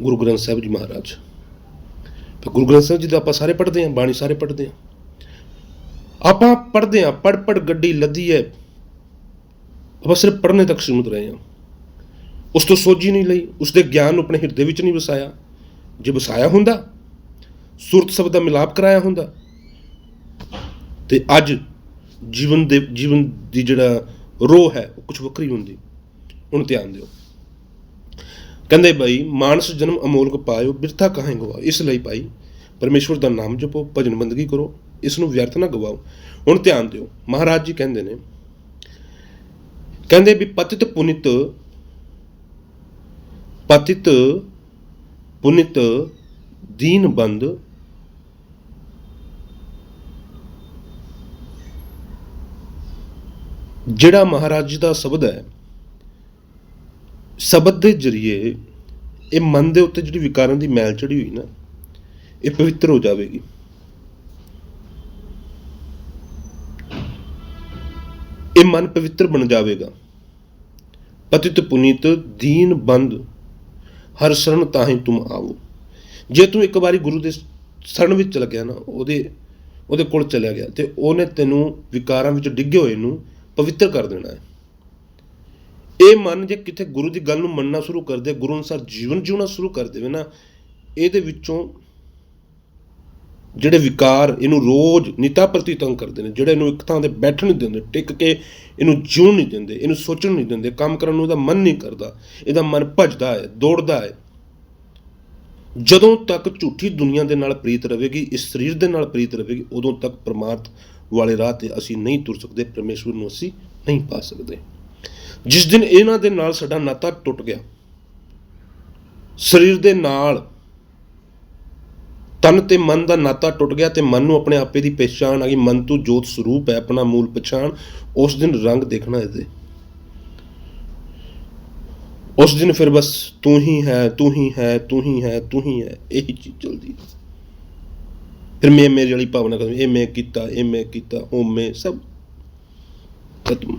ਗੁਰੂ ਗ੍ਰੰਥ ਸਾਹਿਬ ਜੀ ਮਹਾਰਾਜ। ਤੇ ਗੁਰੂ ਗ੍ਰੰਥ ਸਾਹਿਬ ਜੀ ਦਾ ਆਪਾਂ ਸਾਰੇ ਪੜ੍ਹਦੇ ਆ, ਬਾਣੀ ਸਾਰੇ ਪੜ੍ਹਦੇ ਆ। ਆਪਾਂ ਪੜ੍ਹਦੇ ਆ ਪੜ ਪੜ ਗੱਡੀ ਲੱਦੀ ਹੈ, ਆਪਾਂ ਸਿਰਫ ਪੜ੍ਹਨੇ ਤੱਕ ਸੀਮਿਤ ਰਹੇ ਆ। ਉਸ ਤੋਂ ਸੋਝੀ ਨਹੀਂ ਲਈ, ਉਸ ਦੇ ਗਿਆਨ ਨੂੰ ਆਪਣੇ ਹਿਰਦੇ ਵਿੱਚ ਨਹੀਂ ਵਸਾਇਆ। ਜੇ ਵਸਾਇਆ ਹੁੰਦਾ, ਸੁਰਤ ਸ਼ਬਦ ਦਾ ਮਿਲਾਪ ਕਰਾਇਆ ਹੁੰਦਾ ਤੇ ਅੱਜ ਜੀਵਨ ਦੇ, ਜੀਵਨ ਦੀ ਜਿਹੜਾ ਰੋਹ ਹੈ, ਉਹ ਕੁਝ ਵੱਖਰੀ ਹੁੰਦੀ। ਹੁਣ ਧਿਆਨ ਦਿਓ। ਕਹਿੰਦੇ ਭਾਈ ਮਾਨਸ ਜਨਮ ਅਮੋਲਕ ਪਾਇਓ, ਬਿਰਥਾ ਕਾਹੇ ਗਵਾ ਇਸ ਲਈ ਭਾਈ, ਪਰਮੇਸ਼ਵਰ ਦਾ ਨਾਮ ਜਪੋ, ਭਜਨ ਬੰਦਗੀ ਕਰੋ, ਇਸ ਨੂੰ ਵਿਅਰਥ ਨਾ ਗਵਾਓ। ਹੁਣ ਧਿਆਨ ਦਿਓ। ਮਹਾਰਾਜ ਜੀ ਕਹਿੰਦੇ ਨੇ, ਕਹਿੰਦੇ ਵੀ ਪਤਿਤ ਪੁਨਿਤ ਪਤਿਤ ਪੁਨਿਤ ਦੀਨ ਬੰਦ ਜਿਹੜਾ ਮਹਾਰਾਜ ਜੀ ਦਾ ਸ਼ਬਦ ਹੈ, ਸ਼ਬਦ ਦੇ ਜਰੀਏ ਇਹ ਮਨ ਦੇ ਉੱਤੇ ਜਿਹੜੀ ਵਿਕਾਰਾਂ ਦੀ ਮੈਲ ਚੜੀ ਹੋਈ ਨਾ, ਇਹ ਪਵਿੱਤਰ ਹੋ ਜਾਵੇਗੀ। ਇਹ ਮਨ ਪਵਿੱਤਰ ਬਣ ਜਾਵੇਗਾ। ਪਤਿਤ ਪੁਨੀਤ, ਦੀਨ ਬੰਦ, ਹਰ ਸ਼ਰਨ ਤਾਹੀਂ ਤੁਮ ਆਵੋ ਜੇ ਤੂੰ ਇੱਕ ਵਾਰੀ ਗੁਰੂ ਦੇ ਸ਼ਰਨ ਵਿੱਚ ਚਲਾ ਗਿਆ ਨਾ, ਉਹਦੇ ਉਹਦੇ ਕੋਲ ਚਲਿਆ ਗਿਆ ਤੇ ਉਹਨੇ ਤੈਨੂੰ ਵਿਕਾਰਾਂ ਵਿੱਚ ਡਿੱਗੇ ਹੋਏ ਨੂੰ ਪਵਿੱਤਰ ਕਰ ਦੇਣਾ ਹੈ। ਇਹ ਮਨ ਜੇ ਕਿਤੇ ਗੁਰੂ ਦੀ ਗੱਲ ਨੂੰ ਮੰਨਣਾ ਸ਼ੁਰੂ ਕਰ ਦੇ, ਗੁਰੂ ਅਨੁਸਾਰ ਜੀਵਨ ਜਿਉਣਾ ਸ਼ੁਰੂ ਕਰ ਦੇਵੇ ਨਾ, ਇਹਦੇ ਵਿੱਚੋਂ ਜਿਹੜੇ ਵਿਕਾਰ ਇਹਨੂੰ ਰੋਜ਼ ਨਿਤਾ ਪ੍ਰਤੀ ਤੰਗ ਕਰਦੇ ਨੇ, ਜਿਹੜੇ ਇਹਨੂੰ ਇੱਕ ਥਾਂ ਤੇ ਬੈਠਣ ਨਹੀਂ ਦਿੰਦੇ, ਟਿਕ ਕੇ ਇਹਨੂੰ ਜਿਉਣ ਨਹੀਂ ਦਿੰਦੇ, ਇਹਨੂੰ ਸੋਚਣ ਨਹੀਂ ਦਿੰਦੇ, ਕੰਮ ਕਰਨ ਨੂੰ ਇਹਦਾ ਮਨ ਨਹੀਂ ਕਰਦਾ, ਇਹਦਾ ਮਨ ਭੱਜਦਾ ਹੈ, ਦੌੜਦਾ ਹੈ। ਜਦੋਂ ਤੱਕ ਝੂਠੀ ਦੁਨੀਆ ਦੇ ਨਾਲ ਪ੍ਰੀਤ ਰਹੇਗੀ, ਇਸ ਸਰੀਰ ਦੇ ਨਾਲ ਪ੍ਰੀਤ ਰਹੇਗੀ, ਉਦੋਂ ਤੱਕ ਪ੍ਰਮਾਰਥ ਵਾਲੇ ਰਾਹ ਤੇ ਅਸੀਂ ਨਹੀਂ ਤੁਰ ਸਕਦੇ, ਪਰਮੇਸ਼ਵਰ ਨੂੰ ਅਸੀਂ ਨਹੀਂ ਪਾ ਸਕਦੇ। ਜਿਸ ਦਿਨ ਇਹਨਾਂ ਦੇ ਨਾਲ ਸਾਡਾ ਨਾਤਾ ਟੁੱਟ ਗਿਆ, ਸਰੀਰ ਦੇ ਨਾਲ ਤਨ ਤੇ ਮਨ ਦਾ ਨਾਤਾ ਟੁੱਟ ਗਿਆ ਤੇ ਮਨ ਨੂੰ ਆਪਣੇ ਆਪੇ ਦੀ ਪਛਾਣ ਆ ਗਈ। ਮਨ ਤੋਂ ਜੋਤ ਸਰੂਪ ਹੈ, ਆਪਣਾ ਮੂਲ ਪਛਾਣ, ਉਸ ਦਿਨ ਰੰਗ ਦੇਖਣਾ ਇਹਦੇ। ਉਸ ਦਿਨ ਫਿਰ ਬਸ ਤੂੰ ਹੀ ਹੈ, ਤੂੰ ਹੀ ਹੈ, ਤੂੰ ਹੀ ਹੈ, ਤੂੰ ਹੀ ਹੈ, ਇਹੀ ਚੀਜ਼ ਚਲਦੀ ਫਿਰ ਮੈਂ ਮੇਰੇ ਵਾਲੀ ਭਾਵਨਾ ਕਰ ਇਹ ਮੈਂ ਕੀਤਾ, ਇਹ ਮੈਂ ਕੀਤਾ, ਉਹ ਮੈਂ ਸਭ ਖਤਮ।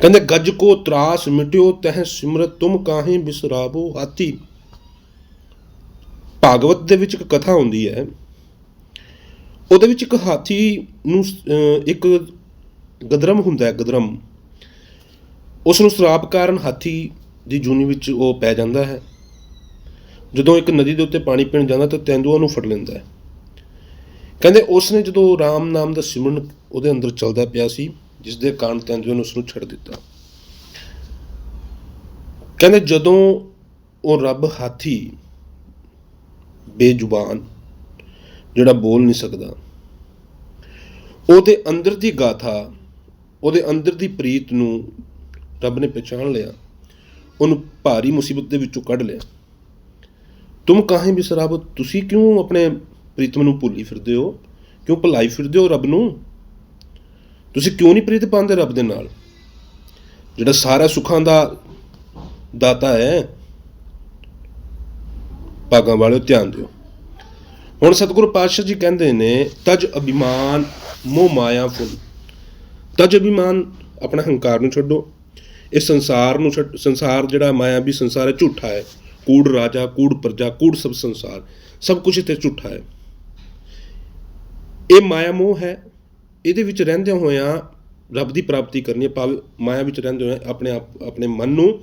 ਕਹਿੰਦੇ, ਗੱਜ ਕੋ ਤਰਾਸ ਮਿਟਿਓ, ਤਹ ਸਿਮਰਤ ਤੁਮ ਕਾਹੇ ਬਿਸਰਾਬੋ ਹਾਥੀ। ਭਾਗਵਤ ਦੇ ਵਿੱਚ ਇੱਕ ਕਥਾ ਹੁੰਦੀ ਹੈ। ਉਹਦੇ ਵਿੱਚ ਇੱਕ ਹਾਥੀ ਨੂੰ ਇੱਕ ਗਦਰਮ ਹੁੰਦਾ ਹੈ, ਗਦਰਮ। ਉਸ ਨੂੰ ਸ਼ਰਾਪ ਕਾਰਨ ਹਾਥੀ ਦੀ ਜੂਨੀ ਵਿੱਚ ਉਹ ਪੈ ਜਾਂਦਾ ਹੈ। ਜਦੋਂ ਇੱਕ ਨਦੀ ਦੇ ਉੱਤੇ ਪਾਣੀ ਪੀਣ ਜਾਂਦਾ ਤਾਂ ਤੇਂਦੂਆ ਨੂੰ ਫੜ ਲੈਂਦਾ ਹੈ। ਕਹਿੰਦੇ ਉਸ ਨੇ ਜਦੋਂ ਰਾਮ ਨਾਮ ਦਾ ਸਿਮਰਨ ਉਹਦੇ ਅੰਦਰ ਚੱਲਦਾ ਪਿਆ ਸੀ ਜਿਸ ਦੇ ਕਾਰਨ ਤੇਂਦੂਏ ਨੇ ਉਸ ਨੂੰ ਛੱਡ ਦਿੱਤਾ। ਕਹਿੰਦੇ ਜਦੋਂ ਉਹ ਰੱਬ ਹਾਥੀ ਬੇਜ਼ੁਬਾਨ, ਜਿਹੜਾ ਬੋਲ ਨਹੀਂ ਸਕਦਾ, ਉਹਦੇ ਅੰਦਰ ਦੀ ਗਾਥਾ, ਉਹਦੇ ਅੰਦਰ ਦੀ ਪ੍ਰੀਤ ਨੂੰ ਰੱਬ ਨੇ ਪਛਾਣ ਲਿਆ, ਉਹਨੂੰ ਭਾਰੀ ਮੁਸੀਬਤ ਦੇ ਵਿੱਚੋਂ ਕੱਢ ਲਿਆ। ਤੁਮ ਕਾਹੇ ਬਿਸਰਾਬ ਤੁਸੀਂ ਕਿਉਂ ਆਪਣੇ ਪ੍ਰੀਤਮ ਨੂੰ ਭੁੱਲੀ ਫਿਰਦੇ ਹੋ? ਕਿਉਂ ਭੁਲਾਈ ਫਿਰਦੇ ਹੋ ਰੱਬ ਨੂੰ? ਤੁਸੀਂ ਕਿਉਂ ਨਹੀਂ ਪ੍ਰੀਤ ਪਾਉਂਦੇ ਰੱਬ ਦੇ ਨਾਲ? ਜਿਹੜਾ ਸਾਰਾ ਸੁੱਖਾਂ ਦਾ ਦਾਤਾ ਹੈ, ਭਾਗਾਂ ਵਾਲਿਓ, ਧਿਆਨ ਦਿਓ। ਹੁਣ ਸਤਿਗੁਰੂ ਪਾਤਸ਼ਾਹ ਜੀ ਕਹਿੰਦੇ ਨੇ, ਤਜ ਅਭਿਮਾਨ ਮੋਹ ਮਾਇਆ ਫੁੱਲ। ਤਜ ਅਭਿਮਾਨ ਆਪਣਾ ਹੰਕਾਰ ਨੂੰ ਛੱਡੋ। ਇਸ ਸੰਸਾਰ ਨੂੰ ਛੱਡ, ਸੰਸਾਰ ਜਿਹੜਾ ਮਾਇਆ ਵੀ ਸੰਸਾਰ ਹੈ, ਝੂਠਾ ਹੈ। ਕੂੜ ਰਾਜਾ, ਕੂੜ ਪ੍ਰਜਾ, ਕੂੜ ਸਭ ਸੰਸਾਰ, ਸਭ ਕੁਝ ਇੱਥੇ ਝੂਠਾ ਹੈ। ਇਹ ਮਾਇਆ ਮੋਹ ਹੈ। ਇਹਦੇ ਵਿੱਚ ਰਹਿੰਦਿਆਂ ਹੋਇਆਂ ਰੱਬ ਦੀ ਪ੍ਰਾਪਤੀ ਕਰਨੀ ਹੈ। ਭਾਵੇਂ ਮਾਇਆ ਵਿੱਚ ਰਹਿੰਦੇ ਹੋਏ ਆਪਣੇ ਆਪ, ਆਪਣੇ ਮਨ ਨੂੰ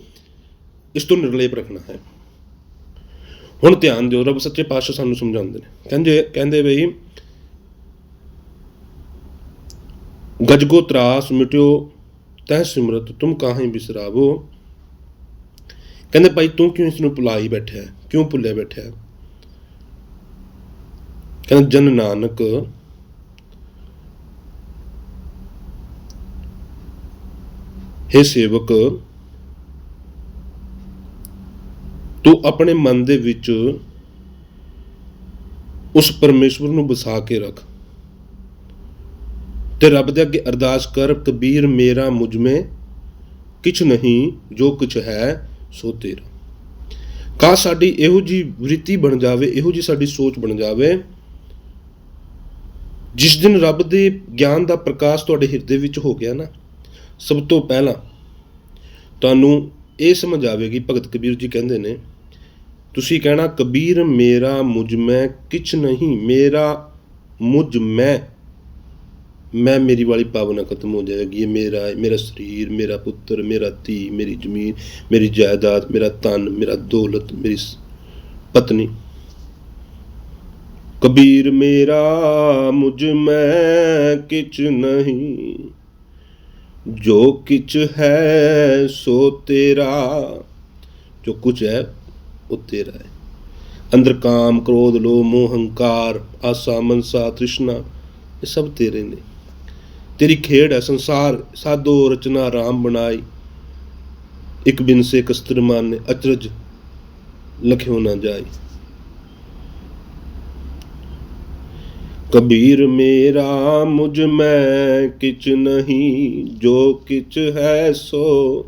ਇਸ ਤੋਂ ਨਿਰਲੇਪ ਰੱਖਣਾ ਹੈ। ਹੁਣ ਧਿਆਨ ਦਿਓ, ਰੱਬ ਸੱਚੇ ਪਾਤਸ਼ਾਹ ਸਾਨੂੰ ਸਮਝਾਉਂਦੇ ਨੇ। ਕਹਿੰਦੇ ਕਹਿੰਦੇ ਬਈ, ਗਜਗੋ ਤਰਾਸ ਮਿਟਿਓ ਤੈ ਸਿਮਰਤ, ਤੁਮ ਕਾਹੇ ਬਿਸਰਾਵੋ? ਕਹਿੰਦੇ ਭਾਈ ਤੂੰ ਕਿਉਂ ਇਸ ਨੂੰ ਭੁਲਾਈ ਬੈਠਿਆ ਕਿਉਂ ਭੁੱਲਿਆ ਬੈਠਿਆ ਹੈ? ਕਹਿੰਦਾ ਜਨ ਨਾਨਕ हे ਸੇਵਕ, ਤੂੰ ਆਪਣੇ ਮਨ ਦੇ ਵਿੱਚ ਉਸ ਪਰਮੇਸ਼ਵਰ ਨੂੰ ਵਸਾ ਕੇ ਰੱਖ ਤੇ ਰੱਬ ਦੇ ਅੱਗੇ ਅਰਦਾਸ ਕਰ, ਕਬੀਰ ਮੇਰਾ ਮੁਝ ਮੇ ਕਿਛ ਨਹੀਂ ਜੋ ਕੁਛ ਹੈ ਸੋ ਤੇਰਾ ਕਾ ਸਾਡੀ ਇਹੋ ਜੀ ਵ੍ਰਿਤੀ ਬਣ ਜਾਵੇ, ਇਹੋ ਜੀ ਸਾਡੀ ਸੋਚ ਬਣ ਜਾਵੇ, ਜਿਸ ਦਿਨ ਰੱਬ ਦੇ ਗਿਆਨ ਦਾ ਪ੍ਰਕਾਸ਼ ਤੁਹਾਡੇ ਹਿਰਦੇ ਵਿੱਚ ਹੋ ਗਿਆ ਨਾ, ਸਭ ਤੋਂ ਪਹਿਲਾਂ ਤੁਹਾਨੂੰ ਇਹ ਸਮਝ ਆਵੇਗੀ, ਭਗਤ ਕਬੀਰ ਜੀ ਕਹਿੰਦੇ ਨੇ, ਤੁਸੀਂ ਕਹਿਣਾ, ਕਬੀਰ ਮੇਰਾ ਮੁਝ ਮੈਂ ਕਿਛ ਨਹੀਂ, ਮੇਰਾ ਮੁਝ ਮੈਂ ਮੈਂ ਮੇਰੀ ਵਾਲੀ ਭਾਵਨਾ ਖਤਮ ਹੋ ਜਾਏਗੀ ਇਹ ਮੇਰਾ ਹੈ, ਮੇਰਾ ਸਰੀਰ ਮੇਰਾ ਪੁੱਤਰ ਮੇਰਾ ਧੀ ਮੇਰੀ ਜ਼ਮੀਨ ਮੇਰੀ ਜਾਇਦਾਦ ਮੇਰਾ ਧਨ ਮੇਰਾ ਦੌਲਤ ਮੇਰੀ ਸ- ਪਤਨੀ ਕਬੀਰ ਮੇਰਾ ਮੁਝ ਮੈਂ ਕਿਛ ਨਹੀਂ ਜੋ ਕਿਛ ਹੈ ਸੋ ਤੇਰਾ ਜੋ ਕੁਝ ਹੈ ਉਹ ਤੇਰਾ ਹੈ ਅੰਦਰ ਕਾਮ ਕ੍ਰੋਧ ਲੋਭ ਮੋਹ ਹੰਕਾਰ ਆਸਾ ਮਨਸਾ ਤ੍ਰਿਸ਼ਨਾ ਇਹ ਸਭ ਤੇਰੀ ਖੇਡ ਹੈ, ਸੰਸਾਰ, ਸਾਧੋ ਰਚਨਾ ਰਾਮ ਬਣਾਈ। ਇੱਕ ਬਿਨ ਸੇ ਕਸਤਰ ਮਾਨੇ, ਅਚਰਜ ਲਖਿਓ ਨਾ ਜਾਈ। ਕਬੀਰ ਮੇਰਾ, ਮੁਝ ਮੈਂ ਕਿਛ ਨਹੀਂ, ਜੋ ਕਿਛ ਹੈ ਸੋ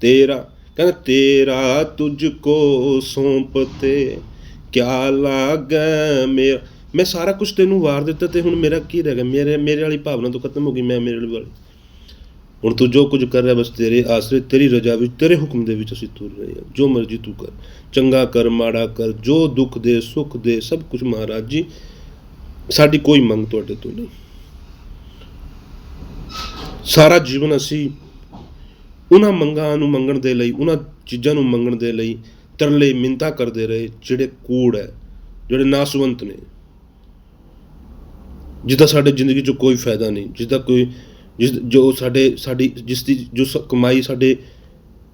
ਤੇਰਾ। ਕਹਿੰਦਾ, ਤੇਰਾ ਤੁਝ ਕੋ ਸੌਂਪਤੇ ਕਿਆ ਲਾਗੈ ਮੇਰਾ? ਮੈਂ ਸਾਰਾ ਕੁਝ ਤੈਨੂੰ ਵਾਰ ਦਿੱਤਾ ਤੇ ਹੁਣ ਮੇਰਾ ਕੀ ਰਹਿ ਗਿਆ? ਮੇਰੇ ਮੇਰੇ ਵਾਲੀ ਭਾਵਨਾ ਤੋਂ ਖਤਮ ਹੋ ਗਈ, ਮੈਂ ਮੇਰੇ ਵਾਲੀ। ਹੁਣ ਤੂੰ ਜੋ ਕੁਝ ਕਰ ਰਿਹਾ, ਬਸ ਤੇਰੇ ਆਸਰੇ, ਤੇਰੀ ਰਜ਼ਾ ਵਿੱਚ, ਤੇਰੇ ਹੁਕਮ ਦੇ ਵਿੱਚ ਅਸੀਂ ਤੁਰ ਰਹੇ ਹਾਂ। ਜੋ ਮਰਜ਼ੀ ਤੂੰ ਕਰ। ਚੰਗਾ ਕਰ, ਮਾੜਾ ਕਰ, ਜੋ ਦੁੱਖ ਦੇ, ਸੁੱਖ ਦੇ, ਸਭ ਕੁਝ ਮਹਾਰਾਜ ਜੀ, ਸਾਡੀ ਕੋਈ ਮੰਗ ਤੁਹਾਡੇ ਤੋਂ ਨਹੀਂ। ਸਾਰਾ ਜੀਵਨ ਅਸੀਂ ਉਹਨਾਂ ਮੰਗਾਂ ਨੂੰ ਮੰਗਣ ਦੇ ਲਈ, ਉਹਨਾਂ ਚੀਜ਼ਾਂ ਨੂੰ ਮੰਗਣ ਦੇ ਲਈ ਤਰਲੇ ਮਿੰਤਾ ਕਰਦੇ ਰਹੇ, ਜਿਹੜੇ ਕੂੜ ਹੈ, ਜਿਹੜੇ ਨਾਸਵੰਤ ਨੇ। ਜਿਹਦਾ ਸਾਡੇ ਜ਼ਿੰਦਗੀ 'ਚ ਕੋਈ ਫਾਇਦਾ ਨਹੀਂ ਜਿਹਦਾ ਕੋਈ ਜਿਸ ਜੋ ਸਾਡੇ, ਸਾਡੀ ਜਿਸ ਦੀ ਜੋ ਕਮਾਈ ਸਾਡੇ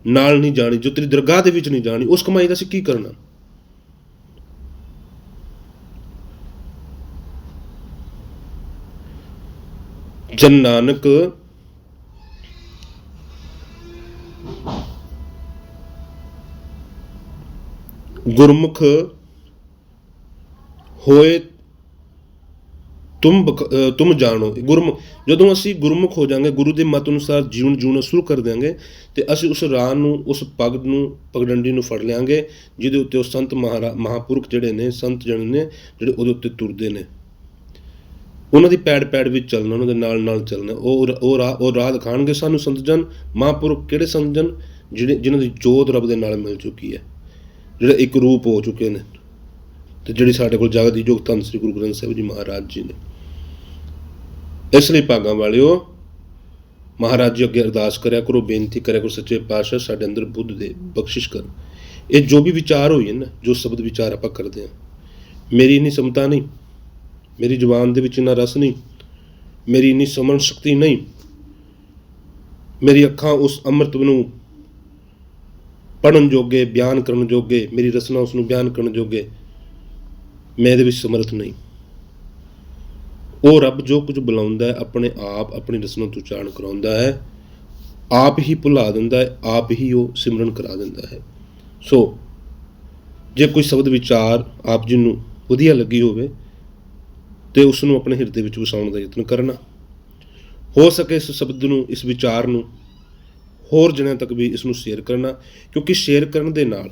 ਨਾਲ ਨਹੀਂ ਜਾਣੀ, ਜੋ ਤੇਰੀ ਦਰਗਾਹ ਦੇ ਵਿੱਚ ਨਹੀਂ ਜਾਣੀ, ਉਸ ਕਮਾਈ ਦਾ ਅਸੀਂ ਕੀ ਕਰਨਾ? ਜਨ ਨਾਨਕ ਗੁਰਮੁਖ ਹੋਏ ਤੁਮ ਬਕ- ਤੁਮ ਜਾਣੋ ਗੁਰਮੁਖ ਜਦੋਂ ਅਸੀਂ ਗੁਰਮੁਖ ਹੋ ਜਾਾਂਗੇ, ਗੁਰੂ ਦੇ ਮਤ ਅਨੁਸਾਰ ਜੀਵਨ ਜਿਉਣਾ ਸ਼ੁਰੂ ਕਰ ਦਿਆਂਗੇ, ਤੇ ਅਸੀਂ ਉਸ ਰਾਹ ਨੂੰ, ਉਸ ਪਗਡ ਨੂੰ, ਪਗਡੰਡੀ ਨੂੰ ਫੜ ਲਿਆਂਗੇ, ਜਿਹਦੇ ਉੱਤੇ ਉਹ ਸੰਤ ਮਹਾਰਾ, ਮਹਾਪੁਰਖ ਜਿਹੜੇ ਨੇ, ਸੰਤ ਜਣ ਨੇ, ਜਿਹੜੇ ਉਹਦੇ ਉੱਤੇ ਤੁਰਦੇ ਨੇ। ਉਹਨਾਂ ਦੀ ਪੈੜ ਪੈੜ ਵਿੱਚ ਚੱਲਣਾ, ਉਹਨਾਂ ਦੇ ਨਾਲ ਨਾਲ ਚੱਲਣਾ, ਉਹ ਉਹ ਰਾਹ ਉਹ ਰਾਹ ਦਿਖਾਣਗੇ ਸਾਨੂੰ ਸੰਤ ਜਨ, ਮਹਾਪੁਰਖ ਕਿਹੜੇ ਸੰਤ ਜਨ ਜਿਹੜੇ ਜਿਨ੍ਹਾਂ ਦੀ ਜੋਤ ਰੱਬ ਦੇ ਨਾਲ ਮਿਲ ਚੁੱਕੀ ਹੈ, ਜਿਹੜੇ ਇੱਕ ਰੂਪ ਹੋ ਚੁੱਕੇ ਨੇ। ਤੇ ਜਿਹੜੀ ਸਾਡੇ ਕੋਲ ਜਗਤ ਦੀ ਜੋਗ ਧੰਨ ਸ੍ਰੀ ਗੁਰੂ ਗ੍ਰੰਥ ਸਾਹਿਬ ਜੀ ਮਹਾਰਾਜ ਜੀ ਨੇ। ਇਸ ਲਈ ਭਾਗਾਂ ਵਾਲਿਓ, ਮਹਾਰਾਜ ਜੀ ਅੱਗੇ ਅਰਦਾਸ ਕਰਿਆ ਕਰੋ, ਬੇਨਤੀ ਕਰਿਆ ਕਰੋ, ਸੱਚੇ ਪਾਤਸ਼ਾਹ ਸਾਡੇ ਅੰਦਰ ਬੁੱਧ ਦੇ ਬਖਸ਼ਿਸ਼ ਕਰ ਇਹ ਜੋ ਵੀ ਵਿਚਾਰ ਹੋਈ ਹੈ ਨਾ, ਜੋ ਸ਼ਬਦ ਵਿਚਾਰ ਆਪਾਂ ਕਰਦੇ ਹਾਂ, ਮੇਰੀ ਇੰਨੀ ਸਮਤਾ ਨਹੀਂ, ਮੇਰੀ ਜ਼ੁਬਾਨ ਦੇ ਵਿੱਚ ਇੰਨਾ ਰਸ ਨਹੀਂ, ਮੇਰੀ ਇੰਨੀ ਸਮਝ ਸ਼ਕਤੀ ਨਹੀਂ, ਮੇਰੀ ਅੱਖਾਂ ਉਸ ਅੰਮ੍ਰਿਤ ਨੂੰ ਪੜਨ ਜੋਗੇ, ਬਿਆਨ ਕਰਨ ਜੋਗੇ, ਮੇਰੀ ਰਸਨਾ ਉਸ ਨੂੰ ਬਿਆਨ ਕਰਨ ਜੋਗੇ ਮੈਂ ਇਹਦੇ ਵਿੱਚ ਸਮਰਥ ਨਹੀਂ। ਉਹ ਰੱਬ ਜੋ ਕੁਝ ਬੁਲਾਉਂਦਾ ਹੈ, ਆਪਣੇ ਆਪ ਆਪਣੀ ਰਸਨਾ ਤੋਂ ਉਚਾਰਨ ਕਰਾਉਂਦਾ ਹੈ। ਆਪ ਹੀ ਭੁਲਾ ਦਿੰਦਾ ਹੈ, ਆਪ ਹੀ ਉਹ ਸਿਮਰਨ ਕਰਾ ਦਿੰਦਾ ਹੈ। ਸੋ, ਜੇ ਕੋਈ ਸ਼ਬਦ ਵਿਚਾਰ ਆਪ ਜੀ ਨੂੰ ਵਧੀਆ ਲੱਗੀ ਹੋਵੇ, ਤੇ ਉਸ ਨੂੰ ਆਪਣੇ ਹਿਰਦੇ ਵਿੱਚ ਵਸਾਉਣ ਦਾ ਯਤਨ ਕਰਨਾ। ਹੋ ਸਕੇ ਇਸ ਸ਼ਬਦ ਨੂੰ, ਇਸ ਵਿਚਾਰ ਨੂੰ ਹੋਰ ਜਣਿਆਂ ਤੱਕ ਵੀ ਇਸ ਨੂੰ ਸ਼ੇਅਰ ਕਰਨਾ, ਕਿਉਂਕਿ ਸ਼ੇਅਰ ਕਰਨ ਦੇ ਨਾਲ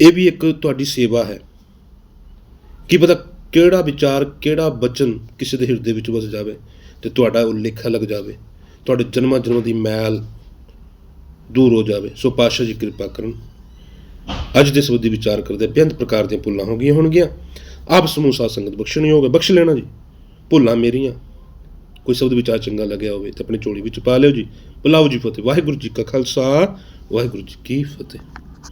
ਇਹ ਵੀ ਇੱਕ ਤੁਹਾਡੀ ਸੇਵਾ ਹੈ। ਕੀ ਪਤਾ ਕਿਹੜਾ ਵਿਚਾਰ, ਕਿਹੜਾ ਵਚਨ ਕਿਸੇ ਦੇ ਹਿਰਦੇ ਵਿੱਚ ਵਸ ਜਾਵੇ ਤੇ ਤੁਹਾਡਾ ਉਹ ਲੇਖਾ ਲੱਗ ਜਾਵੇ। ਤੁਹਾਡੇ ਜਨਮਾਂ ਜਨਮ ਦੀ ਮੈਲ ਦੂਰ ਹੋ ਜਾਵੇ। ਸੋ ਪਾਤਸ਼ਾਹ ਜੀ ਕਿਰਪਾ ਕਰਨ। ਅੱਜ ਦੇ ਸ਼ਬਦ ਦੀ ਵਿਚਾਰ ਕਰਦੇ ਬੇਅੰਤ ਪ੍ਰਕਾਰ ਦੀਆਂ ਭੁੱਲਾਂ ਹੋ ਗਈਆਂ ਹੋਣਗੀਆਂ। ਆਪ ਸਮੂਹ ਸਾਧ ਸੰਗਤ ਬਖਸ਼ਣੀ ਹੋਵੇ। ਬਖਸ਼ ਲੈਣਾ ਜੀ। ਭੁੱਲਾਂ ਮੇਰੀਆਂ। ਕੋਈ ਸ਼ਬਦ ਵਿਚਾਰ ਚੰਗਾ ਲੱਗਿਆ ਹੋਵੇ ਤੇ ਆਪਣੀ ਝੋਲੀ ਵਿੱਚ ਪਾ ਲਿਓ ਜੀ। ਬੁਲਾਓ ਜੀ ਫਤਿਹ। ਵਾਹਿਗੁਰੂ ਜੀ ਕਾ ਖਾਲਸਾ। ਵਾਹਿਗੁਰੂ ਜੀ ਕੀ ਫਤਿਹ।